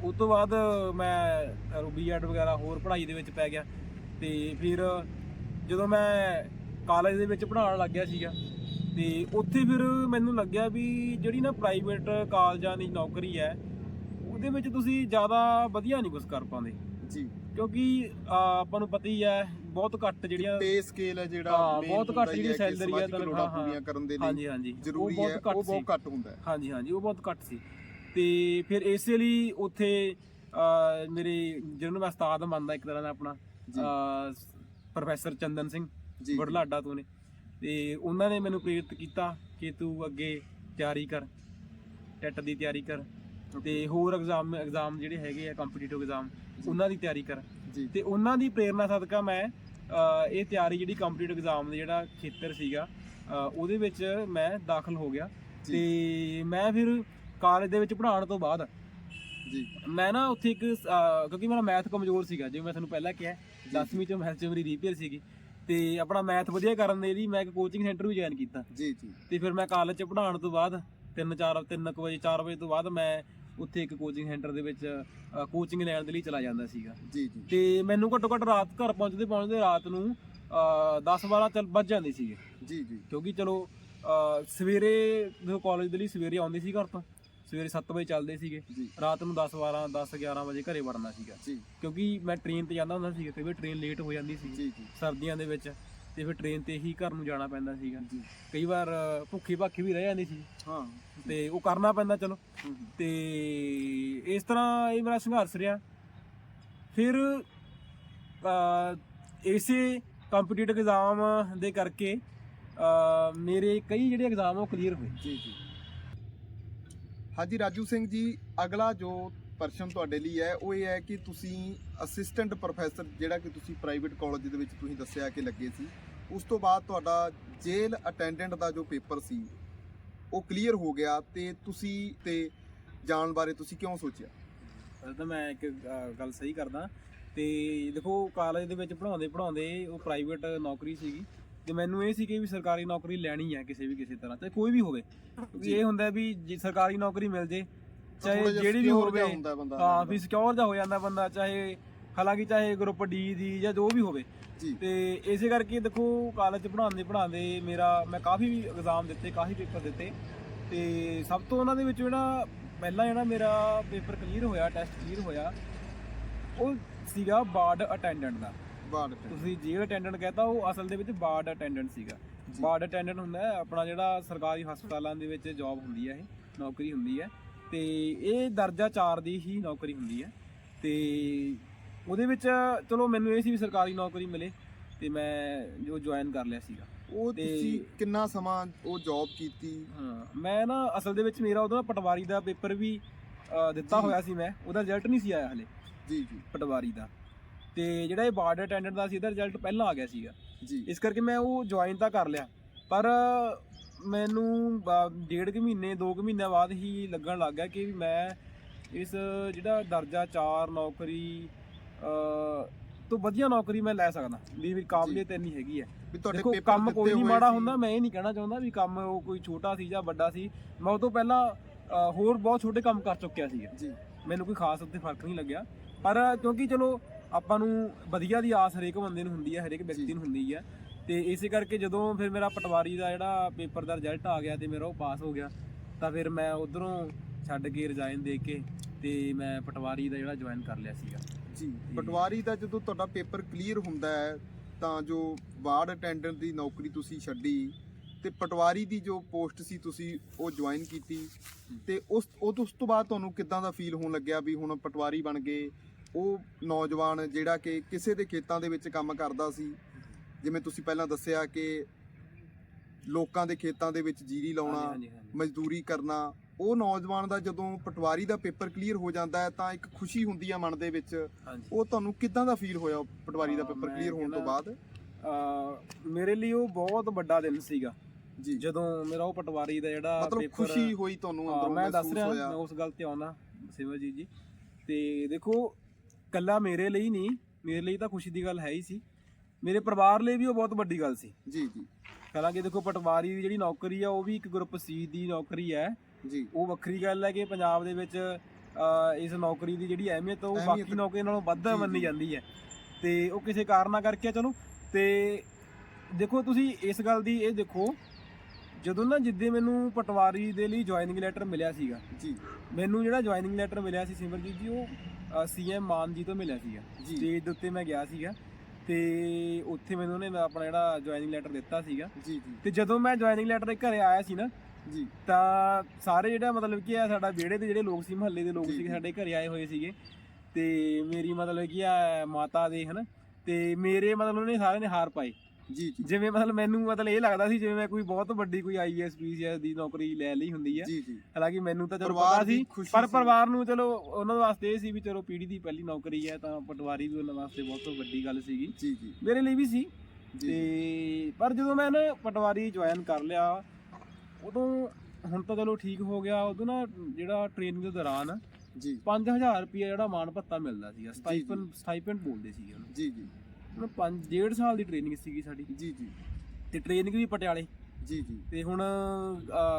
ਉਸ ਤੋਂ ਬਾਅਦ ਮੈਂ ਬੀਐਡ ਵਗੈਰਾ ਹੋਰ ਪੜ੍ਹਾਈ ਦੇ ਵਿੱਚ ਪੈ ਗਿਆ ਤੇ ਫਿਰ ਜਦੋਂ ਮੈਂ ਕਾਲਜ ਦੇ ਵਿੱਚ ਪੜ੍ਹਾਉਣ ਲੱਗ ਗਿਆ ਸੀਗਾ ਤੇ ਉੱਥੇ ਫਿਰ ਮੈਨੂੰ ਲੱਗਿਆ ਵੀ ਜਿਹੜੀ ਨਾ ਪ੍ਰਾਈਵੇਟ ਕਾਲਜਾਂ ਦੀ ਨੌਕਰੀ ਹੈ ਉਹਦੇ ਵਿੱਚ ਤੁਸੀਂ ਜ਼ਿਆਦਾ ਵਧੀਆ ਨਹੀਂ ਕੁਝ ਕਰ ਪਾਉਂਦੇ। ਜੀ। ਕਿਉਂਕਿ ਆਪਾਂ ਨੂੰ ਪਤਾ ਹੀ ਹੈ ਬਹੁਤ ਘੱਟ ਜਿਹੜੀਆਂ ਪੇ ਸਕੇਲ ਹੈ ਜਿਹੜਾ ਬਹੁਤ ਘੱਟ ਜਿਹੜੀ salary ਹੈ, ਤਨਖਾਹ। ਪੂਰੀਆਂ ਕਰਨ ਦੇ ਲਈ ਹਾਂਜੀ ਹਾਂਜੀ। ਜ਼ਰੂਰੀ ਹੈ ਉਹ ਬਹੁਤ ਘੱਟ ਹੁੰਦਾ ਹਾਂਜੀ ਹਾਂਜੀ। ਉਹ ਬਹੁਤ ਘੱਟ ਸੀ। ਤੇ ਫਿਰ ਇਸੇ ਲਈ ਉੱਥੇ ਮੇਰੇ ਜਿਹਨਾਂ ਨੂੰ ਮੈਂ ਉਸਤਾਦ ਮੰਨਦਾ ਇੱਕ ਤਰ੍ਹਾਂ ਦਾ ਆਪਣਾ। ਪ੍ਰੋਫੈਸਰ ਚੰਦਨ ਸਿੰਘ ਜੀ ਬੜਲਾਡਾ ਤੋਂ ਨੇ। ਤੇ ਉਹਨਾਂ ਨੇ ਮੈਨੂੰ ਪ੍ਰੇਰਿਤ ਕੀਤਾ ਕਿ ਤੂੰ ਅੱਗੇ ਤਿਆਰੀ ਕਰ ਟੈਟ ਦੀ ਤਿਆਰੀ ਕਰ। ਤੇ ਹੋਰ ਐਗਜ਼ਾਮ ਐਗਜ਼ਾਮ ਜਿਹੜੇ ਹੈਗੇ ਆ ਕੰਪੀਟੀਟਿਵ ਐਗਜ਼ਾਮ ਉਹਨਾਂ ਦੀ ਤਿਆਰੀ ਕਰ। ਤੇ ਉਹਨਾਂ ਦੀ ਪ੍ਰੇਰਨਾ ਸਦਕਾ ਮੈਂ ਇਹ ਤਿਆਰੀ ਜਿਹੜੀ ਕੰਪੀਟੀਟਿਵ ਐਗਜ਼ਾਮ ਦਾ ਜਿਹੜਾ ਖੇਤਰ ਸੀਗਾ ਉਹਦੇ ਵਿੱਚ ਮੈਂ ਦਾਖਲ ਹੋ ਗਿਆ। ਤੇ ਮੈਂ ਫਿਰ ਕਾਲਜ ਦੇ ਵਿੱਚ ਪੜ੍ਹਾਉਣ ਤੋਂ ਬਾਅਦ ਜੀ। ਮੈਂ ਨਾ ਉੱਥੇ ਇੱਕ ਅਹ, ਕਿਉਂਕਿ ਮੇਰਾ ਮੈਥ ਕਮਜ਼ੋਰ ਸੀਗਾ ਜਿਵੇਂ ਮੈਂ ਤੁਹਾਨੂੰ ਪਹਿਲਾਂ ਕਿਹਾ 10ਵੀਂ ਚ ਮੈਥ ਚ ਮੇਰੀ ਰੀਪੇਅਰ ਸੀਗੀ। ਤੇ ਆਪਣਾ ਮੈਥ ਵਧੀਆ ਕਰਨ ਦੇ ਲਈ ਮੈਂ ਇੱਕ ਕੋਚਿੰਗ ਸੈਂਟਰ ਵੀ ਜੁਆਇਨ ਕੀਤਾ। ਜੀ ਜੀ। ਤੇ ਫਿਰ ਮੈਂ ਕਾਲਜ ਚ ਪੜ੍ਹਾਉਣ ਤੋਂ ਬਾਅਦ 3 4 3 ਵਜੇ 4 ਵਜੇ ਤੋਂ ਬਾਅਦ ਮੈਂ ਉੱਥੇ ਇੱਕ ਕੋਚਿੰਗ ਸੈਂਟਰ ਦੇ ਵਿੱਚ ਕੋਚਿੰਗ ਲੈਣ ਦੇ ਲਈ ਚਲਾ ਜਾਂਦਾ ਸੀਗਾ। ਜੀ ਜੀ। ਤੇ ਮੈਨੂੰ ਘੱਟੋ ਘੱਟ ਰਾਤ ਘਰ ਪਹੁੰਚਦੇ ਪਹੁੰਚਦੇ ਰਾਤ ਨੂੰ 10 12 ਚੱਲ ਵੱਜ ਜਾਂਦੇ ਸੀਗੇ। ਜੀ ਜੀ। ਕਿਉਂਕਿ ਚਲੋ ਅਹ, ਸਵੇਰੇ ਜਦੋਂ ਕਾਲਜ ਦੇ ਲਈ ਸਵੇਰੇ ਆਉਂਦੇ ਸੀ ਘਰ ਤੋਂ ਸਵੇਰੇ 7 ਵਜੇ ਚੱਲਦੇ ਸੀਗੇ ਰਾਤ ਨੂੰ 10 12 10 11 ਵਜੇ ਘਰੇ ਵੜਨਾ ਸੀਗਾ। ਕਿਉਂਕਿ ਮੈਂ ਟ੍ਰੇਨ ਤੇ ਜਾਂਦਾ ਹੁੰਦਾ ਸੀ ਕਈ ਵਾਰ ਟ੍ਰੇਨ ਲੇਟ ਹੋ ਜਾਂਦੀ ਸੀ ਸਰਦੀਆਂ ਦੇ ਵਿੱਚ ਤੇ ਫਿਰ ਟ੍ਰੇਨ ਤੇ ਹੀ ਘਰ ਨੂੰ ਜਾਣਾ ਪੈਂਦਾ ਸੀਗਾ। ਕਈ ਵਾਰ ਭੁੱਖੀ ਭਾਖੀ ਵੀ ਰਹਿ ਜਾਂਦੀ ਸੀ। ਹਾਂ। ਤੇ ਉਹ ਕਰਨਾ ਪੈਂਦਾ ਚਲੋ। ਤੇ ਇਸ ਤਰ੍ਹਾਂ ਇਹ ਮੇਰਾ ਸੰਘਰਸ਼ ਰਿਹਾ। ਫਿਰ ਇਸੇ ਕੰਪੀਟੀਟਿਵ ਐਗਜ਼ਾਮ ਦੇ ਕਰਕੇ ਮੇਰੇ ਕਈ ਜਿਹੜੇ ਐਗਜ਼ਾਮ ਉਹ ਕਲੀਅਰ ਹੋਏ। ਜੀ ਜੀ। ਹਾਂਜੀ, ਰਾਜੂ ਸਿੰਘ ਜੀ, ਅਗਲਾ ਜੋ ਪ੍ਰਸ਼ਨ ਤੁਹਾਡੇ ਲਈ ਹੈ, ਉਹ ਇਹ ਹੈ ਕਿ ਤੁਸੀਂ ਅਸਿਸਟੈਂਟ ਪ੍ਰੋਫੈਸਰ ਜਿਹੜਾ ਕਿ ਤੁਸੀਂ ਪ੍ਰਾਈਵੇਟ ਕਾਲਜ ਦੇ ਵਿੱਚ ਤੁਸੀਂ ਦੱਸਿਆ ਕਿ ਲੱਗੇ ਸੀ, ਉਸ ਤੋਂ ਬਾਅਦ ਤੁਹਾਡਾ ਜੇਲ ਅਟੈਂਡੈਂਟ ਦਾ ਜੋ ਪੇਪਰ ਸੀ, ਉਹ ਕਲੀਅਰ ਹੋ ਗਿਆ ਤੇ ਤੁਸੀਂ ਤੇ ਜਾਣ ਬਾਰੇ ਤੁਸੀਂ ਕਿਉਂ ਸੋਚਿਆ? ਪਹਿਲਾਂ ਤਾਂ ਮੈਂ ਇੱਕ ਗੱਲ ਸਹੀ ਕਰਦਾ ਤੇ ਦੇਖੋ ਕਾਲਜ ਦੇ ਵਿੱਚ ਪੜਾਉਂਦੇ ਪੜਾਉਂਦੇ ਉਹ ਪ੍ਰਾਈਵੇਟ ਨੌਕਰੀ ਸੀਗੀ ਤੇ ਮੈਨੂੰ ਇਹ ਸੀ ਕਿ ਵੀ ਸਰਕਾਰੀ ਨੌਕਰੀ ਲੈਣੀ ਹੈ ਕਿਸੇ ਵੀ ਕਿਸੇ ਤਰ੍ਹਾਂ ਚਾਹੇ ਕੋਈ ਵੀ ਹੋਵੇ। ਕਿਉਂਕਿ ਇਹ ਹੁੰਦਾ ਵੀ ਜੇ ਸਰਕਾਰੀ ਨੌਕਰੀ ਮਿਲ ਜੇ ਚਾਹੇ ਜਿਹਾ ਜਿਹੜੀ ਵੀ ਹੋਵੇ ਹਾਂ ਵੀ ਸਿਕਿਉਰ ਜਾ ਹੋ ਜਾਂਦਾ ਬੰਦਾ ਚਾਹੇ ਹਾਲਾਂਕਿ ਚਾਹੇ ਗਰੁੱਪ ਡੀ ਦੀ ਜਾਂ ਜੋ ਵੀ ਹੋਵੇ। ਤੇ ਇਸੇ ਕਰਕੇ ਦੇਖੋ ਕਾਲਜ ਪੜ੍ਹਾਉਂਦੇ ਪੜ੍ਹਾਉਂਦੇ ਮੇਰਾ ਮੈਂ ਕਾਫੀ ਐਗਜ਼ਾਮ ਦਿੱਤੇ ਕਾਫੀ ਪੇਪਰ ਦਿੱਤੇ। ਤੇ ਸਭ ਤੋਂ ਉਹਨਾਂ ਦੇ ਵਿੱਚ ਜਿਹੜਾ ਪਹਿਲਾ ਜਿਹੜਾ ਮੇਰਾ ਪੇਪਰ ਕਲੀਅਰ ਹੋਇਆ ਟੈਸਟ ਕਲੀਅਰ ਹੋਇਆ ਉਹ ਸੀਗਾ ਬਾਰਡ ਅਟੈਂਡੈਂਟ ਦਾ। ਤੁਸੀਂ ਜੇਲ ਅਟੈਂਡੈਂਟ ਕਹਿੰਦਾ ਉਹ ਅਸਲ ਦੇ ਵਿੱਚ ਬਾਰਡ ਅਟੈਂਡੈਂਟ ਸੀਗਾ। ਬਾਰਡ ਅਟੈਂਡੈਂਟ ਹੁੰਦਾ ਆਪਣਾ ਜਿਹੜਾ ਸਰਕਾਰੀ ਹਸਪਤਾਲਾਂ ਦੇ ਵਿੱਚ ਜੌਬ ਹੁੰਦੀ ਹੈ ਇਹ ਨੌਕਰੀ ਹੁੰਦੀ ਹੈ। ਤੇ ਇਹ ਦਰਜਾ 4 ਦੀ ਹੀ ਨੌਕਰੀ ਹੁੰਦੀ ਹੈ। ਤੇ ਉਹਦੇ ਵਿੱਚ ਚਲੋ ਮੈਨੂੰ ਇਹ ਸੀ ਵੀ ਸਰਕਾਰੀ ਨੌਕਰੀ ਮਿਲੇ ਤੇ ਮੈਂ ਜੋ ਜੁਆਇਨ ਕਰ ਲਿਆ ਸੀਗਾ। ਉਹ ਤੁਸੀਂ ਕਿੰਨਾ ਸਮਾਂ ਉਹ ਜੌਬ ਕੀਤੀ? ਹਾਂ ਮੈਂ ਨਾ ਅਸਲ ਦੇ ਵਿੱਚ ਮੇਰਾ ਉਹਦਾ ਪਟਵਾਰੀ ਦਾ ਪੇਪਰ ਵੀ ਦਿੱਤਾ। ਹੋਇਆ ਸੀ ਮੈਂ ਉਹਦਾ ਰਿਜ਼ਲਟ ਨਹੀਂ ਸੀ ਆਇਆ ਹਲੇ। ਜੀ ਜੀ। ਪਟਵਾਰੀ ਦਾ। ਤੇ ਜਿਹੜਾ ਇਹ ਬਾਰਡ ਅਟੈਂਡੈਂਟ ਦਾ ਸੀ ਇਹਦਾ ਰਿਜ਼ਲਟ ਪਹਿਲਾਂ ਆ ਗਿਆ ਸੀਗਾ। ਜੀ। ਇਸ ਕਰਕੇ ਮੈਂ ਉਹ ਜੁਆਇਨ ਤਾਂ ਕਰ ਲਿਆ। ਪਰ ਮੈਨੂੰ ਬ- ਡੇਢ ਕੁ ਮਹੀਨੇ 2 ਕੁ ਮਹੀਨਿਆਂ ਬਾਅਦ ਹੀ ਲੱਗਣ ਲੱਗ ਗਿਆ ਕਿ ਮੈਂ ਇਸ ਜਿਹੜਾ ਦਰਜਾ 4 ਨੌਕਰੀ ਅ, ਤੋਂ ਵਧੀਆ ਨੌਕਰੀ ਮੈਂ ਲੈ ਸਕਦਾ। ਵੀ ਵੀ ਕਾਬਲੀਅਤ ਇੰਨੀ ਹੈਗੀ ਹੈ। ਵੀ ਤੁਹਾਡੇ ਦੇਖੋ ਪੇਪਰ ਕੰਮ ਕੋਈ ਨਹੀਂ ਮਾੜਾ। ਹੁੰਦਾ ਮੈਂ ਇਹ ਨਹੀਂ ਕਹਿਣਾ ਚਾਹੁੰਦਾ ਵੀ ਕੰਮ ਉਹ ਕੋਈ ਛੋਟਾ ਸੀ ਜਾਂ ਵੱਡਾ ਸੀ। ਮੈਂ ਉਹ ਤੋਂ ਪਹਿਲਾਂ ਅ, ਹੋਰ ਬਹੁਤ ਛੋਟੇ ਕੰਮ ਕਰ ਚੁੱਕਿਆ ਸੀ ਜੀ। ਮੈਨੂੰ ਕੋਈ ਖਾਸ ਉੱਤੇ ਫ਼ਰਕ ਨਹੀਂ ਲੱਗਿਆ। ਪਰ ਕਿਉਂਕਿ ਚਲੋ ਆਪਾਂ ਨੂੰ ਵਧੀਆ ਦੀ ਆਸ ਹਰੇਕ ਬੰਦੇ ਨੂੰ ਹੁੰਦੀ ਹੈ ਹਰੇਕ ਵਿਅਕਤੀ। ਨੂੰ ਹੁੰਦੀ ਹੈ। ਤੇ ਇਸੇ ਕਰਕੇ ਜਦੋਂ ਫਿਰ ਮੇਰਾ ਪਟਵਾਰੀ ਦਾ ਜਿਹੜਾ ਪੇਪਰ ਦਾ ਰਿਜ਼ਲਟ ਆ ਗਿਆ ਤੇ ਮੇਰਾ ਉਹ ਪਾਸ ਹੋ ਗਿਆ ਤਾਂ ਫਿਰ ਮੈਂ ਉਧਰੋਂ ਛੱਡ ਕੇ ਰਿਜ਼ਾਈਨ ਦੇ ਕੇ ਤੇ ਮੈਂ ਪਟਵਾਰੀ ਦਾ ਜਿਹੜਾ ਜੁਆਇਨ ਕਰ ਲਿਆ ਸੀਗਾ। ਜੀ ਪਟਵਾਰੀ ਦਾ ਜਦੋਂ ਤੁਹਾਡਾ ਪੇਪਰ ਕਲੀਅਰ ਹੁੰਦਾ ਹੈ ਤਾਂ ਜੋ ਵਾਰਡ ਅਟੈਂਡੈਂਟ ਦੀ ਨੌਕਰੀ ਤੁਸੀਂ ਛੱਡੀ ਤੇ ਪਟਵਾਰੀ ਦੀ ਜੋ ਪੋਸਟ ਸੀ ਤੁਸੀਂ ਉਹ ਜੁਆਇਨ ਕੀਤੀ ਤੇ ਉਸ ਉਸ ਤੋਂ ਬਾਅਦ ਤੁਹਾਨੂੰ ਕਿੱਦਾਂ ਦਾ ਫੀਲ ਹੋਣ ਲੱਗਿਆ ਵੀ ਹੁਣ ਪਟਵਾਰੀ ਬਣ ਗਏ? ਉਹ ਨੌਜਵਾਨ ਜਿਹੜਾ ਕਿ ਕਿਸੇ ਦੇ ਖੇਤਾਂ ਦੇ ਵਿੱਚ ਕੰਮ ਕਰਦਾ ਸੀ ਜਿਵੇਂ ਤੁਸੀਂ ਪਹਿਲਾਂ ਦੱਸਿਆ ਕਿ ਲੋਕਾਂ ਦੇ ਖੇਤਾਂ ਦੇ ਵਿੱਚ ਜੀਰੀ ਲਾਉਣਾ ਮਜ਼ਦੂਰੀ ਕਰਨਾ ਉਹ ਨੌਜਵਾਨ ਦਾ ਜਦੋਂ ਪਟਵਾਰੀ ਦਾ ਪੇਪਰ ਕਲੀਅਰ ਹੋ ਜਾਂਦਾ ਹੈ ਤਾਂ ਇੱਕ ਖੁਸ਼ੀ ਹੁੰਦੀ ਹੈ ਮਨ ਦੇ ਵਿੱਚ। ਉਹ ਤੁਹਾਨੂੰ ਕਿਦਾਂ ਦਾ ਫੀਲ ਹੋਇਆ ਪਟਵਾਰੀ ਦਾ ਪੇਪਰ ਕਲੀਅਰ ਹੋਣ ਤੋਂ ਬਾਅਦ? ਮੇਰੇ ਲਈ ਉਹ ਬਹੁਤ ਵੱਡਾ ਦਿਨ ਸੀਗਾ। ਜੀ। ਜਦੋਂ ਮੇਰਾ ਉਹ ਪਟਵਾਰੀ ਦਾ ਜਿਹੜਾ ਮਤਲਬ ਖੁਸ਼ੀ ਹੋਈ ਤੁਹਾਨੂੰ ਅੰਦਰੋਂ ਮੈਂ ਦੱਸ ਰਿਹਾ ਮੈਂ ਉਸ ਗੱਲ ਤੇ ਆਉਣਾ ਸਿਮਰਜੀਤ ਜੀ। ਤੇ ਦੇਖੋ ਕੱਲਾ ਮੇਰੇ ਲਈ ਨਹੀਂ ਮੇਰੇ ਲਈ ਤਾਂ ਖੁਸ਼ੀ ਦੀ ਗੱਲ ਹੈ ਹੀ ਸੀ। ਮੇਰੇ ਪਰਿਵਾਰ ਲਈ ਵੀ ਉਹ ਬਹੁਤ ਵੱਡੀ ਗੱਲ ਸੀ। ਜੀ ਜੀ। ਹਾਲਾਂਕਿ ਦੇਖੋ ਪਟਵਾਰੀ ਦੀ ਜਿਹੜੀ ਨੌਕਰੀ ਆ ਉਹ ਵੀ ਇੱਕ ਗਰੁੱਪ ਸੀ ਦੀ ਨੌਕਰੀ ਹੈ। ਜੀ। ਉਹ ਵੱਖਰੀ ਗੱਲ ਹੈ ਕਿ ਪੰਜਾਬ ਦੇ ਵਿੱਚ ਇਸ ਨੌਕਰੀ ਦੀ ਜਿਹੜੀ ਅਹਿਮੀਅਤ ਉਹ ਬਾਕੀ ਨੌਕਰੀ ਨਾਲੋਂ ਵੱਧ ਮੰਨੀ। ਜਾਂਦੀ ਹੈ। ਤੇ ਉਹ ਕਿਸੇ ਕਾਰਨਾਂ ਕਰਕੇ ਚਲੋ। ਤੇ ਦੇਖੋ ਤੁਸੀਂ ਇਸ ਗੱਲ ਦੀ ਇਹ ਦੇਖੋ ਜਦੋਂ ਨਾ ਜਿੱਦੇ ਮੈਨੂੰ ਪਟਵਾਰੀ ਦੇ ਲਈ ਜੁਆਇਨਿੰਗ ਲੈਟਰ ਮਿਲਿਆ ਸੀਗਾ ਜੀ। ਮੈਨੂੰ ਜਿਹੜਾ ਜੁਆਇਨਿੰਗ ਲੈਟਰ ਮਿਲਿਆ ਸੀ ਸਿਮਰਜੀਤ ਜੀ ਉਹ ਸੀਐਮ ਮਾਨ ਜੀ ਤੋਂ ਮਿਲਿਆ ਸੀਗਾ। ਜੀ। ਸਟੇਜ ਦੇ ਉੱਤੇ ਮੈਂ ਗਿਆ ਸੀਗਾ ਤੇ ਉੱਥੇ ਮੈਨੂੰ ਉਹਨੇ ਆਪਣਾ ਜਿਹੜਾ ਜੁਆਇਨਿੰਗ ਲੈਟਰ ਦਿੱਤਾ ਸੀਗਾ। ਜੀ ਜੀ। ਤੇ ਜਦੋਂ ਮੈਂ ਜੁਆਇਨਿੰਗ ਲੈਟਰ ਦੇ ਘਰੇ ਆਇਆ ਸੀ ਨਾ ਜੀ। ਤਾਂ ਸਾਰੇ ਜਿਹੜਾ ਮਤਲਬ ਕਿ ਆ ਸਾਡਾ ਵਿਹੜੇ ਦੇ ਜਿਹੜੇ ਲੋਕ ਸੀ ਮਹੱਲੇ ਦੇ ਲੋਕ ਜੀ, ਜੀ। ਸਾਡੇ ਘਰੇ ਆਏ ਹੋਏ ਸੀਗੇ। ਤੇ ਮੇਰੀ ਮਤਲਬ ਕੀ ਆ ਮਾਤਾ ਦੇ ਹਨ? ਤੇ ਮੇਰੇ ਮਤਲਬ ਉਹਨੇ ਸਾਰਿਆਂ ਨੇ ਹਾਰ ਪਾਏ। ਜੀ ਜੀ। ਜਿਵੇਂ ਮਤਲਬ ਮੈਨੂੰ ਮਤਲਬ ਇਹ ਲੱਗਦਾ ਸੀ ਜਿਵੇਂ ਮੈਂ ਕੋਈ ਬਹੁਤ ਵੱਡੀ ਕੋਈ ਆਈਐਸ ਪੀਸੀਐਸ ਦੀ ਨੌਕਰੀ ਲੈ ਲਈ ਹੁੰਦੀ ਹੈ ਜੀ ਜੀ। ਹਾਲਾਂਕਿ ਮੈਨੂੰ ਤਾਂ ਚਲੋ ਪਰਿਵਾਰ ਪਤਾ ਦੀ ਸੀ ਖੁਸ਼ੀ ਪਰ ਸੀ। ਪਰਿਵਾਰ ਨੂੰ ਚਲੋ ਉਹਨਾਂ ਵਾਸਤੇ ਇਹ ਸੀ ਵੀ ਚਲੋ ਪੀੜੀ ਦੀ ਪਹਿਲੀ ਨੌਕਰੀ ਹੈ ਤਾਂ ਪਟਵਾਰੀ ਵੀ ਉਹਨਾਂ ਵਾਸਤੇ ਬਹੁਤ ਵੱਡੀ ਗੱਲ ਸੀਗੀ। ਜੀ ਜੀ। ਮੇਰੇ ਲਈ ਵੀ ਸੀ। ਜੀ ਤੇ ਪਰ ਜਦੋਂ ਮੈਂ ਨਾ ਪਟਵਾਰੀ ਜੁਆਇਨ ਕਰ ਲਿਆ ਉਦੋਂ ਹੁਣ ਤਾਂ ਚਲੋ ਠੀਕ ਹੋ ਗਿਆ ਉਦੋਂ ਨਾ ਜਿਹੜਾ ਟ੍ਰੇਨਿੰਗ ਦੇ ਦੌਰਾਨ ਜੀ। 5000 ਰੁਪਏ ਜਿਹੜਾ ਮਾਣ ਭੱਤਾ ਮਿਲਦਾ ਸੀਗਾ ਸਟਾਈਪਨ ਸਟਾਈਪੈਂਡ ਬੋਲਦੇ ਸੀਗੇ ਉਹਨੂੰ। ਜੀ ਜੀ। ਹੁਣ 5 ਡੇਢ ਸਾਲ ਦੀ ਟ੍ਰੇਨਿੰਗ ਸੀਗੀ ਸਾਡੀ। ਜੀ ਜੀ। ਤੇ ਟ੍ਰੇਨਿੰਗ ਵੀ ਪਟਿਆਲੇ। ਜੀ ਜੀ। ਤੇ ਹੁਣ